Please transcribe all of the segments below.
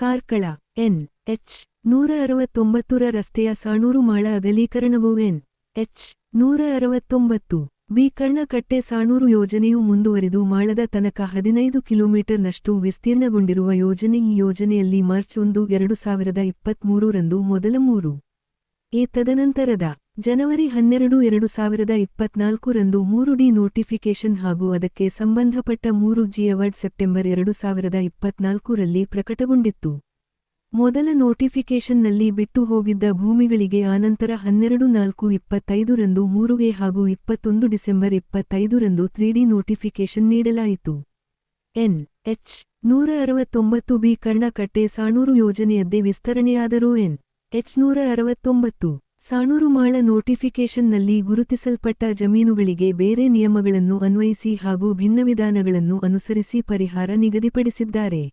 Karkala, N, H ನೂರ ಅರವತ್ತೊಂಬತ್ತರ ರಸ್ತೆಯ ಸಾಣೂರು ಮಾಳ ಅಗಲೀಕರಣವು ಎನ್, ಎಚ್ ನೂರ ಅರವತ್ತೊಂಬತ್ತು ಬಿ ಕರ್ಣಕಟ್ಟೆ ಸಾಣೂರು ಯೋಜನೆಯು ಮುಂದುವರಿದು ಮಾಳದ ತನಕ ಹದಿನೈದು ಕಿಲೋಮೀಟರ್ನಷ್ಟು ವಿಸ್ತೀರ್ಣಗೊಂಡಿರುವ ಯೋಜನೆ ಈ ಯೋಜನೆಯಲ್ಲಿ ಮಾರ್ಚ್ ಒಂದು, ಎರಡು ಸಾವಿರದ ಇಪ್ಪತ್ತ್ಮೂರರಂದು ಮೊದಲ ಮೂರು. ಎ ತದನಂತರದ ಜನವರಿ ಹನ್ನೆರಡು ಎರಡು ಸಾವಿರದ ಇಪ್ಪತ್ನಾಲ್ಕರಂದು ಮೂರು ಡಿ ನೋಟಿಫಿಕೇಶನ್ ಹಾಗೂ ಅದಕ್ಕೆ ಸಂಬಂಧಪಟ್ಟ ಮೂರು ಜಿ ಅವಾರ್ಡ್ ಸೆಪ್ಟೆಂಬರ್ ಎರಡು ಸಾವಿರದ ಇಪ್ಪತ್ನಾಲ್ಕರಲ್ಲಿ ಪ್ರಕಟಗೊಂಡಿತ್ತು. ಮೊದಲ ನೋಟಿಫಿಕೇಶನ್ನಲ್ಲಿ ಬಿಟ್ಟು ಹೋಗಿದ್ದ ಭೂಮಿಗಳಿಗೆ ಆನಂತರ ಹನ್ನೆರಡು ನಾಲ್ಕು ಇಪ್ಪತ್ತೈದರಂದು ಮೂರು ಎ ಹಾಗೂ ಇಪ್ಪತ್ತೊಂದು ಡಿಸೆಂಬರ್ ಇಪ್ಪತ್ತೈದರಂದು ತ್ರೀ ಡಿ ನೋಟಿಫಿಕೇಶನ್ ನೀಡಲಾಯಿತು. ಎನ್. ಎಚ್. ನೂರ ಅರವತ್ತೊಂಬತ್ತು ಬಿ ಕರ್ಣಕಟ್ಟೆ ಸಾಣೂರು ಯೋಜನೆಯದ್ದೇ ವಿಸ್ತರಣೆಯಾದರೂ ಎನ್. ಎಚ್. ನೂರ ಅರವತ್ತೊಂಬತ್ತು. ಸಾಣೂರು ಮಾಳ ನೋಟಿಫಿಕೇಶನ್ನಲ್ಲಿ ಗುರುತಿಸಲ್ಪಟ್ಟ ಜಮೀನುಗಳಿಗೆ ಬೇರೆ ನಿಯಮಗಳನ್ನು ಅನ್ವಯಿಸಿ ಹಾಗೂ ಭಿನ್ನ ವಿಧಾನಗಳನ್ನು ಅನುಸರಿಸಿ ಪರಿಹಾರ ನಿಗದಿಪಡಿಸಿದ್ದಾರೆ.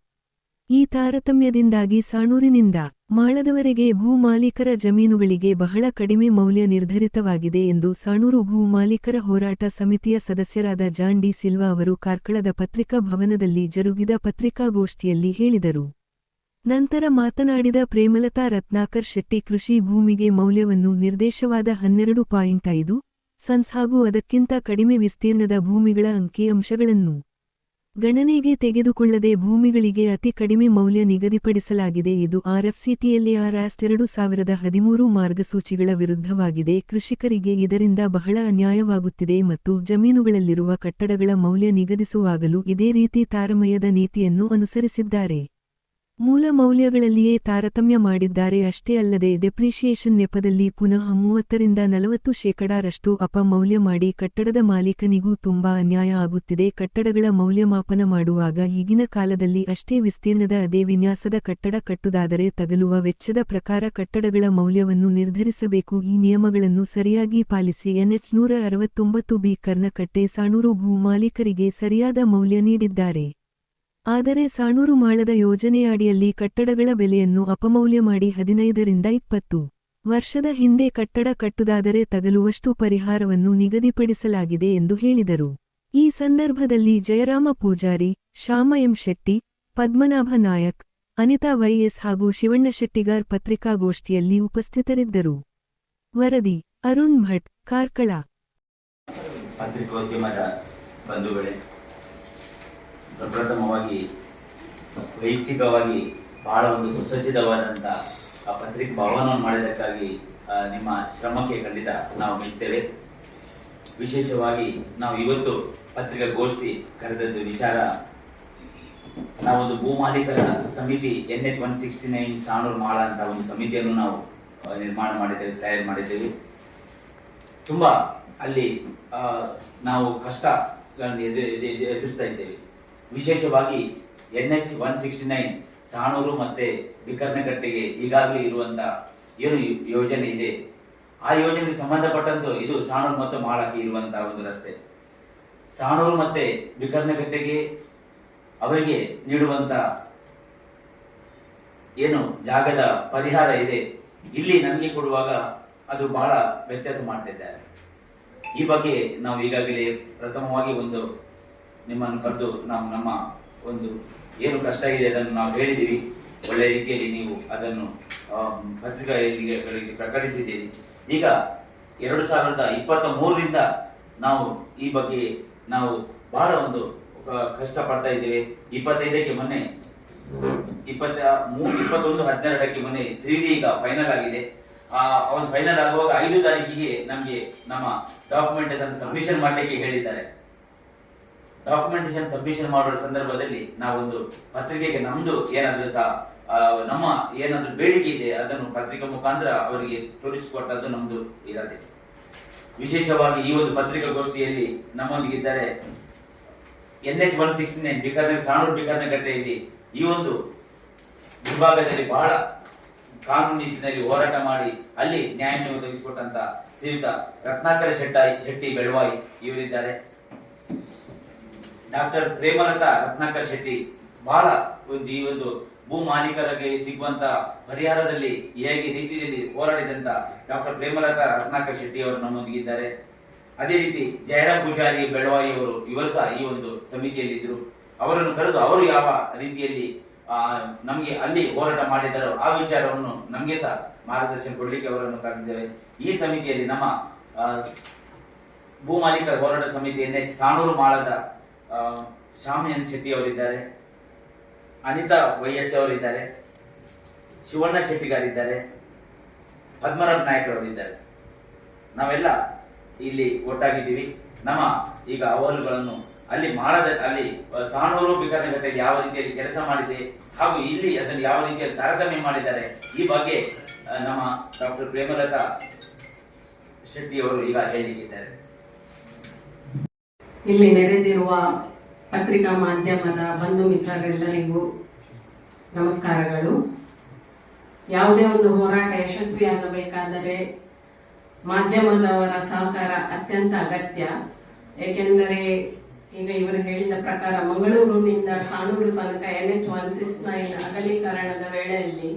ಈ ತಾರತಮ್ಯದಿಂದಾಗಿ ಸಾಣೂರಿನಿಂದ ಮಾಳದವರೆಗೆ ಭೂ ಮಾಲೀಕರ ಜಮೀನುಗಳಿಗೆ ಬಹಳ ಕಡಿಮೆ ಮೌಲ್ಯ ನಿರ್ಧರಿತವಾಗಿದೆ ಎಂದು ಸಾಣೂರು ಭೂ ಮಾಲೀಕರ ಹೋರಾಟ ಸಮಿತಿಯ ಸದಸ್ಯರಾದ ಜಾನ್ ಸಿಲ್ವಾ ಅವರು ಕಾರ್ಕಳದ ಪತ್ರಿಕಾ ಭವನದಲ್ಲಿ ಜರುಗಿದ ಪತ್ರಿಕಾಗೋಷ್ಠಿಯಲ್ಲಿ ಹೇಳಿದರು. ನಂತರ ಮಾತನಾಡಿದ ಪ್ರೇಮಲತಾ ರತ್ನಾಕರ್ ಶೆಟ್ಟಿ ಕೃಷಿ ಭೂಮಿಗೆ ಮೌಲ್ಯವನ್ನು ನಿರ್ದೇಶವಾದ ಹನ್ನೆರಡು ಪಾಯಿಂಟ್ ಐದು ಸನ್ಸ್ ಹಾಗೂ ಅದಕ್ಕಿಂತ ಕಡಿಮೆ ವಿಸ್ತೀರ್ಣದ ಭೂಮಿಗಳ ಅಂಕಿಅಂಶಗಳನ್ನು ಗಣನೆಗೆ ತೆಗೆದುಕೊಳ್ಳದೆ ಭೂಮಿಗಳಿಗೆ ಅತಿ ಕಡಿಮೆ ಮೌಲ್ಯ ನಿಗದಿಪಡಿಸಲಾಗಿದೆ. ಇದು ಆರ್ಎಫ್ಸಿಟಿಯಲ್ಲಿ ಆಸ್ಟ್ ಎರಡು ಸಾವಿರದ ಹದಿಮೂರು ಮಾರ್ಗಸೂಚಿಗಳ ವಿರುದ್ಧವಾಗಿದೆ. ಕೃಷಿಕರಿಗೆ ಇದರಿಂದ ಬಹಳ ಅನ್ಯಾಯವಾಗುತ್ತಿದೆ ಮತ್ತು ಜಮೀನುಗಳಲ್ಲಿರುವ ಕಟ್ಟಡಗಳ ಮೌಲ್ಯ ನಿಗದಿಸುವಾಗಲೂ ಇದೇ ರೀತಿ ತಾರಮಯದ ನೀತಿಯನ್ನು ಅನುಸರಿಸಿದ್ದಾರೆ. ಮೂಲ ಮೌಲ್ಯಗಳಲ್ಲಿಯೇ ತಾರತಮ್ಯ ಮಾಡಿದ್ದಾರೆ ಅಷ್ಟೇ ಅಲ್ಲದೆ ಡೆಪ್ರಿಷಿಯೇಷನ್ ನೆಪದಲ್ಲಿ ಪುನಃ ಮೂವತ್ತರಿಂದ ನಲವತ್ತು ಶೇಕಡಾರಷ್ಟು ಅಪಮೌಲ್ಯ ಮಾಡಿ ಕಟ್ಟಡದ ಮಾಲೀಕನಿಗೂ ತುಂಬಾ ಅನ್ಯಾಯ ಆಗುತ್ತಿದೆ. ಕಟ್ಟಡಗಳ ಮೌಲ್ಯಮಾಪನ ಮಾಡುವಾಗ ಈಗಿನ ಕಾಲದಲ್ಲಿ ಅಷ್ಟೇ ವಿಸ್ತೀರ್ಣದ ಅದೇ ವಿನ್ಯಾಸದ ಕಟ್ಟಡ ಕಟ್ಟುದಾದರೆ ತಗಲುವ ವೆಚ್ಚದ ಪ್ರಕಾರ ಕಟ್ಟಡಗಳ ಮೌಲ್ಯವನ್ನು ನಿರ್ಧರಿಸಬೇಕು. ಈ ನಿಯಮಗಳನ್ನು ಸರಿಯಾಗಿ ಪಾಲಿಸಿ ಎನ್ಎಚ್ ನೂರ ಅರವತ್ತೊಂಬತ್ತು ಬಿ ಕರ್ನಕಟ್ಟೆ ಸಾಣೂರು ಭೂ ಮಾಲೀಕರಿಗೆ ಸರಿಯಾದ ಮೌಲ್ಯ ನೀಡಿದ್ದಾರೆ. ಆದರೆ ಸಾಣೂರು ಮಾಳದ ಯೋಜನೆಯಡಿಯಲ್ಲಿ ಕಟ್ಟಡಗಳ ಬೆಲೆಯನ್ನು ಅಪಮೌಲ್ಯ ಮಾಡಿ ಹದಿನೈದರಿಂದ ಇಪ್ಪತ್ತು ವರ್ಷದ ಹಿಂದೆ ಕಟ್ಟಡ ಕಟ್ಟುದಾದರೆ ತಗಲುವಷ್ಟು ಪರಿಹಾರವನ್ನು ನಿಗದಿಪಡಿಸಲಾಗಿದೆ ಎಂದು ಹೇಳಿದರು. ಈ ಸಂದರ್ಭದಲ್ಲಿ Jayarama Poojari Shyama M Shetty, Padmanabha Nayak, Anitha Y S ಹಾಗೂ ಶಿವಣ್ಣ ಶೆಟ್ಟಿಗಾರ್ ಪತ್ರಿಕಾಗೋಷ್ಠಿಯಲ್ಲಿ ಉಪಸ್ಥಿತರಿದ್ದರು. ವರದಿ, ಅರುಣ್ ಭಟ್, ಕಾರ್ಕಳ. ಪ್ರಪ್ರಥಮವಾಗಿ ವೈಯಕ್ತಿಕವಾಗಿ ಬಹಳ ಒಂದು ಸುಸಜ್ಜಿತವಾದಂಥ ಪತ್ರಿಕೆ ಭವನವನ್ನು ಮಾಡಿದ್ದಕ್ಕಾಗಿ ನಿಮ್ಮ ಶ್ರಮಕ್ಕೆ ಖಂಡಿತ ನಾವು ಮೆಚ್ಚುತ್ತೇವೆ ವಿಶೇಷವಾಗಿ ನಾವು ಇವತ್ತು ಪತ್ರಿಕಾಗೋಷ್ಠಿ ಕರೆದದ್ದು ವಿಚಾರ, ನಾವೊಂದು ಭೂ ಮಾಲೀಕರ ಸಮಿತಿ N H one sixty nine Sanur Mala ಅಂತ ಒಂದು ಸಮಿತಿಯನ್ನು ನಾವು ನಿರ್ಮಾಣ ಮಾಡಿದ್ದೇವೆ, ತಯಾರು ಮಾಡಿದ್ದೇವೆ. ತುಂಬಾ ಅಲ್ಲಿ ನಾವು ಕಷ್ಟಗಳನ್ನು ಎದು- ಎದು- ಎದು- ಎದುರಿಸ್ತಾ ಇದ್ದೇವೆ. ವಿಶೇಷವಾಗಿ N H one sixty nine Sanur ಮತ್ತೆ ಬಿಕರ್ನಕಟ್ಟೆಗೆ ಈಗಾಗಲೇ ಇರುವಂಥ ಏನು ಯೋಜನೆ ಇದೆ. ಆ ಯೋಜನೆಗೆ ಸಂಬಂಧಪಟ್ಟಂತೂ ಇದು ಸಾಣೂರು ಮತ್ತು ಮಾಳಕ್ಕೆ ಇರುವಂತಹ ಒಂದು ರಸ್ತೆ. ಸಾಣೂರು ಮತ್ತೆ ಬಿಕರ್ನಕಟ್ಟೆಗೆ ಅವರಿಗೆ ನೀಡುವಂತ ಏನು ಜಾಗದ ಪರಿಹಾರ ಇದೆ. ಇಲ್ಲಿ ನನಗೆ ಕೊಡುವಾಗ ಅದು ಬಹಳ ವ್ಯತ್ಯಾಸ ಮಾಡ್ತಿದ್ದಾರೆ. ಈ ಬಗ್ಗೆ ನಾವು ಈಗಾಗಲೇ ಪ್ರಥಮವಾಗಿ ಒಂದು ನಿಮ್ಮನ್ನು ಕರೆದು ನಾವು ನಮ್ಮ ಒಂದು ಏನು ಕಷ್ಟ ಇದೆ ಅದನ್ನು ನಾವು ಹೇಳಿದ್ದೀವಿ. ಒಳ್ಳೆ ರೀತಿಯಲ್ಲಿ ನೀವು ಅದನ್ನು ಪತ್ರಿಕೆಗಳಿಗೆ ಪ್ರಕಟಿಸಿದ್ದೀರಿ. ಈಗ ಎರಡು ಸಾವಿರದ ಇಪ್ಪತ್ತ ಮೂರರಿಂದ ನಾವು ಈ ಬಗ್ಗೆ ನಾವು ಬಹಳ ಒಂದು ಕಷ್ಟ ಪಡ್ತಾ ಇದ್ದೇವೆ. ಇಪ್ಪತ್ತೈದಕ್ಕೆ ಮೊನ್ನೆ, ಇಪ್ಪತ್ತ, ಮೂ- ಇಪ್ಪತ್ತೊಂದು ಹನ್ನೆರಡಕ್ಕೆ ಮೊನ್ನೆ ತ್ರೀ ಡಿ ಈಗ ಫೈನಲ್ ಆಗಿದೆ. ಆ ಒಂದು ಫೈನಲ್ ಆಗುವಾಗ ಐದು ತಾರೀಕಿಗೆ ನಮಗೆ ನಮ್ಮ ಡಾಕ್ಯುಮೆಂಟ್ ಅದನ್ನು ಸಬ್ಮಿಷನ್ ಮಾಡಲಿಕ್ಕೆ ಹೇಳಿದ್ದಾರೆ. ಡಾಕ್ಯುಮೆಂಟೇಶನ್ ಸಬ್ಮಿಷನ್ ಮಾಡುವ ಸಂದರ್ಭದಲ್ಲಿ ನಾವೊಂದು ಪತ್ರಿಕೆಗೆ ನಮ್ದು ಏನಾದ್ರೂ ಸಹ ನಮ್ಮ ಏನಾದ್ರೂ ಬೇಡಿಕೆ ಇದೆ, ಅದನ್ನು ಪತ್ರಿಕಾ ಮುಖಾಂತರ ಅವರಿಗೆ ತೋರಿಸಿಕೊಟ್ಟದ್ದು ನಮ್ದು ಇರದೆ. ವಿಶೇಷವಾಗಿ ಈ ಒಂದು ಪತ್ರಿಕಾಗೋಷ್ಠಿಯಲ್ಲಿ ನಮ್ಮೊಂದಿಗಿದ್ದಾರೆ N H one sixty nine Bikarna, Sanur ಬಿಕರ್ನಗಟ್ಟೆಯಲ್ಲಿ ಈ ಒಂದು ವಿಭಾಗದಲ್ಲಿ ಬಹಳ ಕಾನೂನು ಹೋರಾಟ ಮಾಡಿ ಅಲ್ಲಿ ನ್ಯಾಯ ಒದಗಿಸಿಕೊಟ್ಟಂತ ಶ್ರೀಯುತ ರತ್ನಾಕರ ಶೆಟ್ಟಾಯಿ, ಶೆಟ್ಟಿ ಬೆಳವಾಯಿ ಇವರಿದ್ದಾರೆ. ಡಾಕ್ಟರ್ ಪ್ರೇಮಲತಾ ರತ್ನಾಕರ್ ಶೆಟ್ಟಿ ಬಹಳ ಒಂದು ಈ ಒಂದು ಭೂ ಮಾಲೀಕರಿಗೆ ಸಿಗುವಂತ ಪರಿಹಾರದಲ್ಲಿ ಹೇಗೆ ರೀತಿಯಲ್ಲಿ ಹೋರಾಡಿದಂತ ಡಾಕ್ಟರ್ ಪ್ರೇಮಲತಾ ರತ್ನಾಕರ್ ಶೆಟ್ಟಿ ಅವರು ನಮ್ಮೊಂದಿಗಿದ್ದಾರೆ. ಅದೇ ರೀತಿ ಜಯರಾಮ್ ಪೂಜಾರಿ ಬೆಳವಾಯಿ ಅವರು ಇವರು ಸಹ ಈ ಒಂದು ಸಮಿತಿಯಲ್ಲಿದ್ದರು. ಅವರನ್ನು ಕರೆದು ಅವರು ಯಾವ ರೀತಿಯಲ್ಲಿ ಆ, ನಮ್ಗೆ ಅಲ್ಲಿ ಹೋರಾಟ ಮಾಡಿದ್ದಾರೋ ಆ ವಿಚಾರವನ್ನು ನಮಗೆ ಸಹ ಮಾರ್ಗದರ್ಶನ ಕೊಡ್ಲಿಕ್ಕೆ ಅವರನ್ನು ಕರೆದಿದ್ದೇವೆ ಈ ಸಮಿತಿಯಲ್ಲಿ ನಮ್ಮ ಭೂ ಮಾಲೀಕರ ಹೋರಾಟ ಸಮಿತಿ ಎನ್ ಎಚ್ ಸಾಣೂರು ಮಾಳದ ಶಾಮಿಯನ್ ಶೆಟ್ಟಿ ಅವರಿದ್ದಾರೆ, ಅನಿತಾ ವೈ ಎಸ್ ಅವರಿದ್ದಾರೆ, ಶಿವಣ್ಣ ಶೆಟ್ಟಿಗಾರಿದ್ದಾರೆ ಪದ್ಮರಾಜ್ ನಾಯಕ್ ಅವರಿದ್ದಾರೆ. ನಾವೆಲ್ಲ ಇಲ್ಲಿ ಒಟ್ಟಾಗಿದ್ದೀವಿ. ನಮ್ಮ ಈಗ ಅಹವಾಲುಗಳನ್ನು ಅಲ್ಲಿ ಮಾಡದ, ಅಲ್ಲಿ ಸಾಣೂರು ಬಿಕರ್ನಘಟ್ಟೆಯಲ್ಲಿ ಯಾವ ರೀತಿಯಲ್ಲಿ ಕೆಲಸ ಮಾಡಿದೆ ಹಾಗೂ ಇಲ್ಲಿ ಅದನ್ನು ಯಾವ ರೀತಿಯಲ್ಲಿ ತಾರತಮ್ಯ ಮಾಡಿದ್ದಾರೆ ಈ ಬಗ್ಗೆ ನಮ್ಮ ಡಾಕ್ಟರ್ ಪ್ರೇಮಲತಾ ಶೆಟ್ಟಿ ಅವರು ಈಗ ಹೇಳಿದ್ದಾರೆ. ಇಲ್ಲಿ ನೆರೆದಿರುವ ಪತ್ರಿಕಾ ಮಾಧ್ಯಮದ ಬಂಧು ಮಿತ್ರರೆಲ್ಲರಿಗೂ ನಮಸ್ಕಾರಗಳು. ಯಾವುದೇ ಒಂದು ಹೋರಾಟ ಯಶಸ್ವಿಯಾಗಬೇಕಾದರೆ ಮಾಧ್ಯಮದವರ ಸಹಕಾರ ಅತ್ಯಂತ ಅಗತ್ಯ. ಏಕೆಂದರೆ ಈಗ ಇವರು ಹೇಳಿದ ಪ್ರಕಾರ ಮಂಗಳೂರಿನಿಂದ ಸಾಣೂರು ತನಕ N H one six nine ಅಗಲೀಕರಣದ ವೇಳೆಯಲ್ಲಿ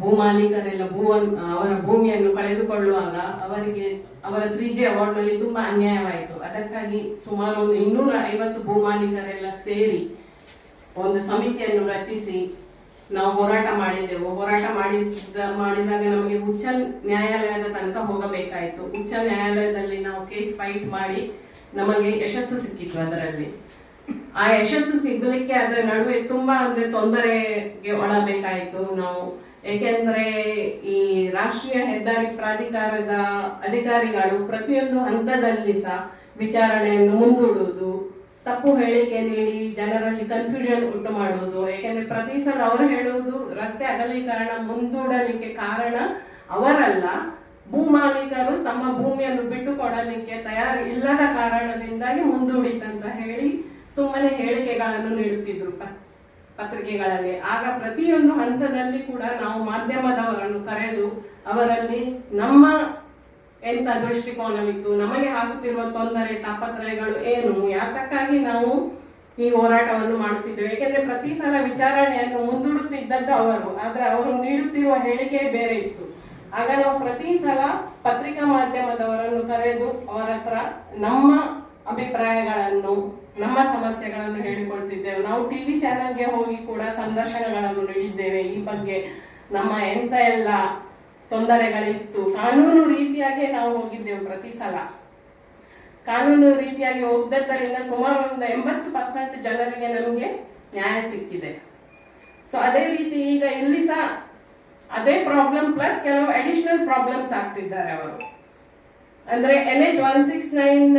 ಭೂಮಾಲೀಕರೆಲ್ಲ ಭೂವನ್ ಅವರ ಭೂಮಿಯನ್ನು ಕಳೆದುಕೊಳ್ಳುವಾಗ ಅವರಿಗೆ ಅವರ ತ್ರೀ ಜಿ ಅವಾರ್ಡ್ನಲ್ಲಿ ತುಂಬಾ ಅನ್ಯಾಯವಾಯಿತು. ಅದಕ್ಕಾಗಿ ಸುಮಾರು ಒಂದು ಇನ್ನೂರ ಐವತ್ತು ಭೂಮಾಲೀಕರೆಲ್ಲ ಸೇರಿ ಒಂದು ಸಮಿತಿಯನ್ನು ರಚಿಸಿ ನಾವು ಹೋರಾಟ ಮಾಡಿದೆವು. ಹೋರಾಟ ಮಾಡಿದ ಮಾಡಿದಾಗ ನಮಗೆ ಉಚ್ಚ ನ್ಯಾಯಾಲಯದ ತನಕ ಹೋಗಬೇಕಾಯಿತು. ಉಚ್ಚ ನ್ಯಾಯಾಲಯದಲ್ಲಿ ನಾವು ಕೇಸ್ ಫೈಟ್ ಮಾಡಿ ನಮಗೆ ಯಶಸ್ಸು ಸಿಕ್ಕಿತ್ತು ಅದರಲ್ಲಿ. ಆ ಯಶಸ್ಸು ಸಿಗಲಿಕ್ಕೆ ಅದರ ನಡುವೆ ತುಂಬಾ ಅಂದ್ರೆ ತೊಂದರೆಗೆ ಒಳಬೇಕಾಯಿತು. ನಾವು ಏಕೆಂದ್ರೆ ಈ ರಾಷ್ಟ್ರೀಯ ಹೆದ್ದಾರಿ ಪ್ರಾಧಿಕಾರದ ಅಧಿಕಾರಿಗಳು ಪ್ರತಿಯೊಂದು ಹಂತದಲ್ಲಿ ಸಹ ವಿಚಾರಣೆಯನ್ನು ಮುಂದೂಡುವುದು, ತಪ್ಪು ಹೇಳಿಕೆ ನೀಡಿ ಜನರಲ್ಲಿ ಕನ್ಫ್ಯೂಷನ್ ಉಂಟು ಮಾಡುವುದು. ಏಕೆಂದ್ರೆ ಪ್ರತಿ ಸಲ ಅವರು ಹೇಳುವುದು, ರಸ್ತೆ ಅಗಲೀಕರಣ ಮುಂದೂಡಲಿಕ್ಕೆ ಕಾರಣ ಅವರಲ್ಲ. ಭೂಮಾಲೀಕರು ತಮ್ಮ ಭೂಮಿಯನ್ನು ಬಿಟ್ಟು ಕೊಡಲಿಕ್ಕೆ ತಯಾರಿ ಇಲ್ಲದ ಕಾರಣದಿಂದಾಗಿ ಮುಂದೂಡಿತಂತ ಹೇಳಿ ಸುಮ್ಮನೆ ಹೇಳಿಕೆಗಳನ್ನು ನೀಡುತ್ತಿದ್ರು. ಪತ್ರಿಕೆಗಳಲ್ಲಿ. ಆಗ ಪ್ರತಿಯೊಂದು ಹಂತದಲ್ಲಿ ಕೂಡ ನಾವು ಮಾಧ್ಯಮದವರನ್ನು ಕರೆದು ಅವರಲ್ಲಿ ನಮ್ಮ ಎಂಥ ದೃಷ್ಟಿಕೋನವಿತ್ತು, ನಮಗೆ ಆಗುತ್ತಿರುವ ತೊಂದರೆ, ತಾಪತ್ರಯಗಳು ಏನು, ಯಾತಕ್ಕಾಗಿ ನಾವು ಈ ಹೋರಾಟವನ್ನು ಮಾಡುತ್ತಿದ್ದೇವೆ? ಏಕೆಂದ್ರೆ ಪ್ರತಿ ಸಲ ವಿಚಾರಣೆಯನ್ನು ಮುಂದೂಡುತ್ತಿದ್ದದ್ದು ಅವರು, ಆದ್ರೆ ಅವರು ನೀಡುತ್ತಿರುವ ಹೇಳಿಕೆ ಬೇರೆ ಇತ್ತು. ಆಗ ನಾವು ಪ್ರತಿ ಸಲ ಪತ್ರಿಕಾ ಮಾಧ್ಯಮದವರನ್ನು ಕರೆದು ಅವರ ಹತ್ರ ನಮ್ಮ ಅಭಿಪ್ರಾಯಗಳನ್ನು ನಮ್ಮ ಸಮಸ್ಯೆಗಳನ್ನು ಹೇಳಿಕೊಳ್ತಿದ್ದೇವೆ. ನಾವು ಟಿವಿ ಚಾನೆಲ್ಗೆ ಹೋಗಿ ಕೂಡ ಸಂದರ್ಶನಗಳನ್ನು ನೀಡಿದ್ದೇವೆ. ಈ ಬಗ್ಗೆ ನಮ್ಮ ಎಂತ ಎಲ್ಲ ತೊಂದರೆಗಳಿತ್ತು. ಕಾನೂನು ರೀತಿಯಾಗಿ ನಾವು ಹೋಗಿದ್ದೆವು ಪ್ರತಿ ಸಲ. ಕಾನೂನು ರೀತಿಯಾಗಿ ಹೋಗದ್ದರಿಂದ ಸುಮಾರು ಒಂದು ಎಂಬತ್ತು ಪರ್ಸೆಂಟ್ ಜನರಿಗೆ ನಮಗೆ ನ್ಯಾಯ ಸಿಕ್ಕಿದೆ. ಸೊ ಅದೇ ರೀತಿ ಈಗ ಇಲ್ಲಿ ಸಹ ಅದೇ ಪ್ರಾಬ್ಲಮ್ ಪ್ಲಸ್ ಕೆಲವು ಅಡಿಷನಲ್ ಪ್ರಾಬ್ಲಮ್ಸ್ ಆಗ್ತಿದ್ದಾರೆ ಅವರು. ಅಂದ್ರೆ N H one six nine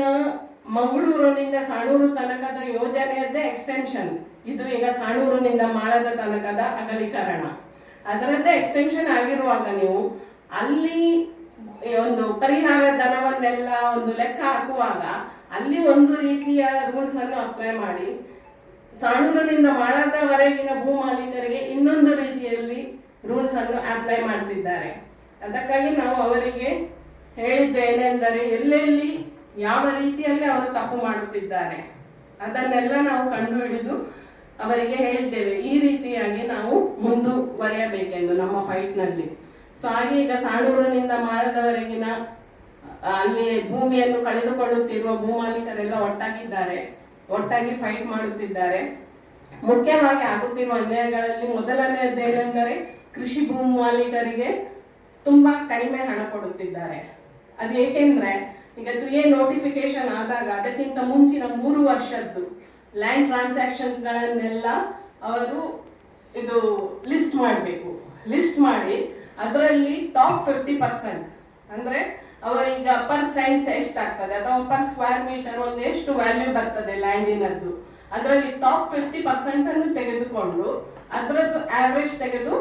ಮಂಗಳೂರಿನಿಂದ ಸಾಣೂರು ತನಕದ ಯೋಜನೆಯದ್ದೇ ಎಕ್ಸ್ಟೆನ್ಷನ್ ಇದು ಈಗ ಸಾಣೂರಿನಿಂದ ಮಾಡದ ತನಕದ ಅಗಲೀಕರಣ. ಅದರದ್ದೇ ಎಕ್ಸ್ಟೆನ್ಷನ್ ಆಗಿರುವಾಗ ನೀವು ಅಲ್ಲಿ ಒಂದು ಪರಿಹಾರ ಧನವನ್ನೆಲ್ಲ ಒಂದು ಲೆಕ್ಕ ಹಾಕುವಾಗ ಅಲ್ಲಿ ಒಂದು ರೀತಿಯ ರೂಲ್ಸ್ ಅನ್ನು ಅಪ್ಲೈ ಮಾಡಿ ಸಾಣೂರಿನಿಂದ ಮಾಡದವರೆಗಿನ ಭೂ ಮಾಲೀಕರಿಗೆ ಇನ್ನೊಂದು ರೀತಿಯಲ್ಲಿ ರೂಲ್ಸ್ ಅನ್ನು ಅಪ್ಲೈ ಮಾಡ್ತಿದ್ದಾರೆ. ಅದಕ್ಕಾಗಿ ನಾವು ಅವರಿಗೆ ಹೇಳಿದ್ದೇನೆಂದರೆ ಎಲ್ಲೆಲ್ಲಿ ಯಾವ ರೀತಿಯಲ್ಲಿ ಅವರು ತಪ್ಪು ಮಾಡುತ್ತಿದ್ದಾರೆ, ಅದನ್ನೆಲ್ಲ ನಾವು ಕಂಡುಹಿಡಿದು ಅವರಿಗೆ ಹೇಳಿದ್ದೇವೆ. ಈ ರೀತಿಯಾಗಿ ನಾವು ಮುಂದುವರಿಯಬೇಕೆಂದು ನಮ್ಮ ಫೈಟ್ನಲ್ಲಿ. ಸೊ ಹಾಗೆ ಈಗ ಸಾಣೂರಿನಿಂದ ಮಾರದವರೆಗಿನ ಅಲ್ಲಿ ಭೂಮಿಯನ್ನು ಕಳೆದುಕೊಳ್ಳುತ್ತಿರುವ ಭೂಮಾಲೀಕರೆಲ್ಲ ಒಟ್ಟಾಗಿದ್ದಾರೆ, ಒಟ್ಟಾಗಿ ಫೈಟ್ ಮಾಡುತ್ತಿದ್ದಾರೆ. ಮುಖ್ಯವಾಗಿ ಆಗುತ್ತಿರುವ ಅನ್ಯಾಯಗಳಲ್ಲಿ ಮೊದಲನೆಯದೇನೆಂದರೆ ಕೃಷಿ ಭೂ ಮಾಲೀಕರಿಗೆ ತುಂಬಾ ಕಡಿಮೆ ಹಣ ಕೊಡುತ್ತಿದ್ದಾರೆ. ಅದು ಏಕೆಂದ್ರೆ ಈಗ ಎ ನೋಟಿಫಿಕೇಶನ್ ಆದಾಗ ಅದಕ್ಕಿಂತ ಮುಂಚಿನ ಮೂರು ವರ್ಷದ್ದು ಲ್ಯಾಂಡ್ ಟ್ರಾನ್ಸಾಕ್ಷನ್ಸ್ ಗಳನ್ನೆಲ್ಲ ಅವರು ಇದು ಲಿಸ್ಟ್ ಮಾಡಬೇಕು. ಲಿಸ್ಟ್ ಮಾಡಿ ಅದರಲ್ಲಿ ಟಾಪ್ ಫಿಫ್ಟಿ ಪರ್ಸೆಂಟ್ ಅಂದ್ರೆ ಅವರೀಗ ಪರ್ ಸೈನ್ಸ್ ಎಷ್ಟಾಗ್ತದೆ? ಅಥವಾ ಪರ್ ಸ್ಕ್ವೇರ್ ಮೀಟರ್ ಒಂದು ಎಷ್ಟು ವ್ಯಾಲ್ಯೂ ಬರ್ತದೆ ಲ್ಯಾಂಡಿನದ್ದು ಅದರಲ್ಲಿ ಟಾಪ್ ಫಿಫ್ಟಿ ಪರ್ಸೆಂಟ್ ಅನ್ನು ತೆಗೆದುಕೊಂಡು ಅದರದ್ದು ಆವರೇಜ್ ತೆಗೆದು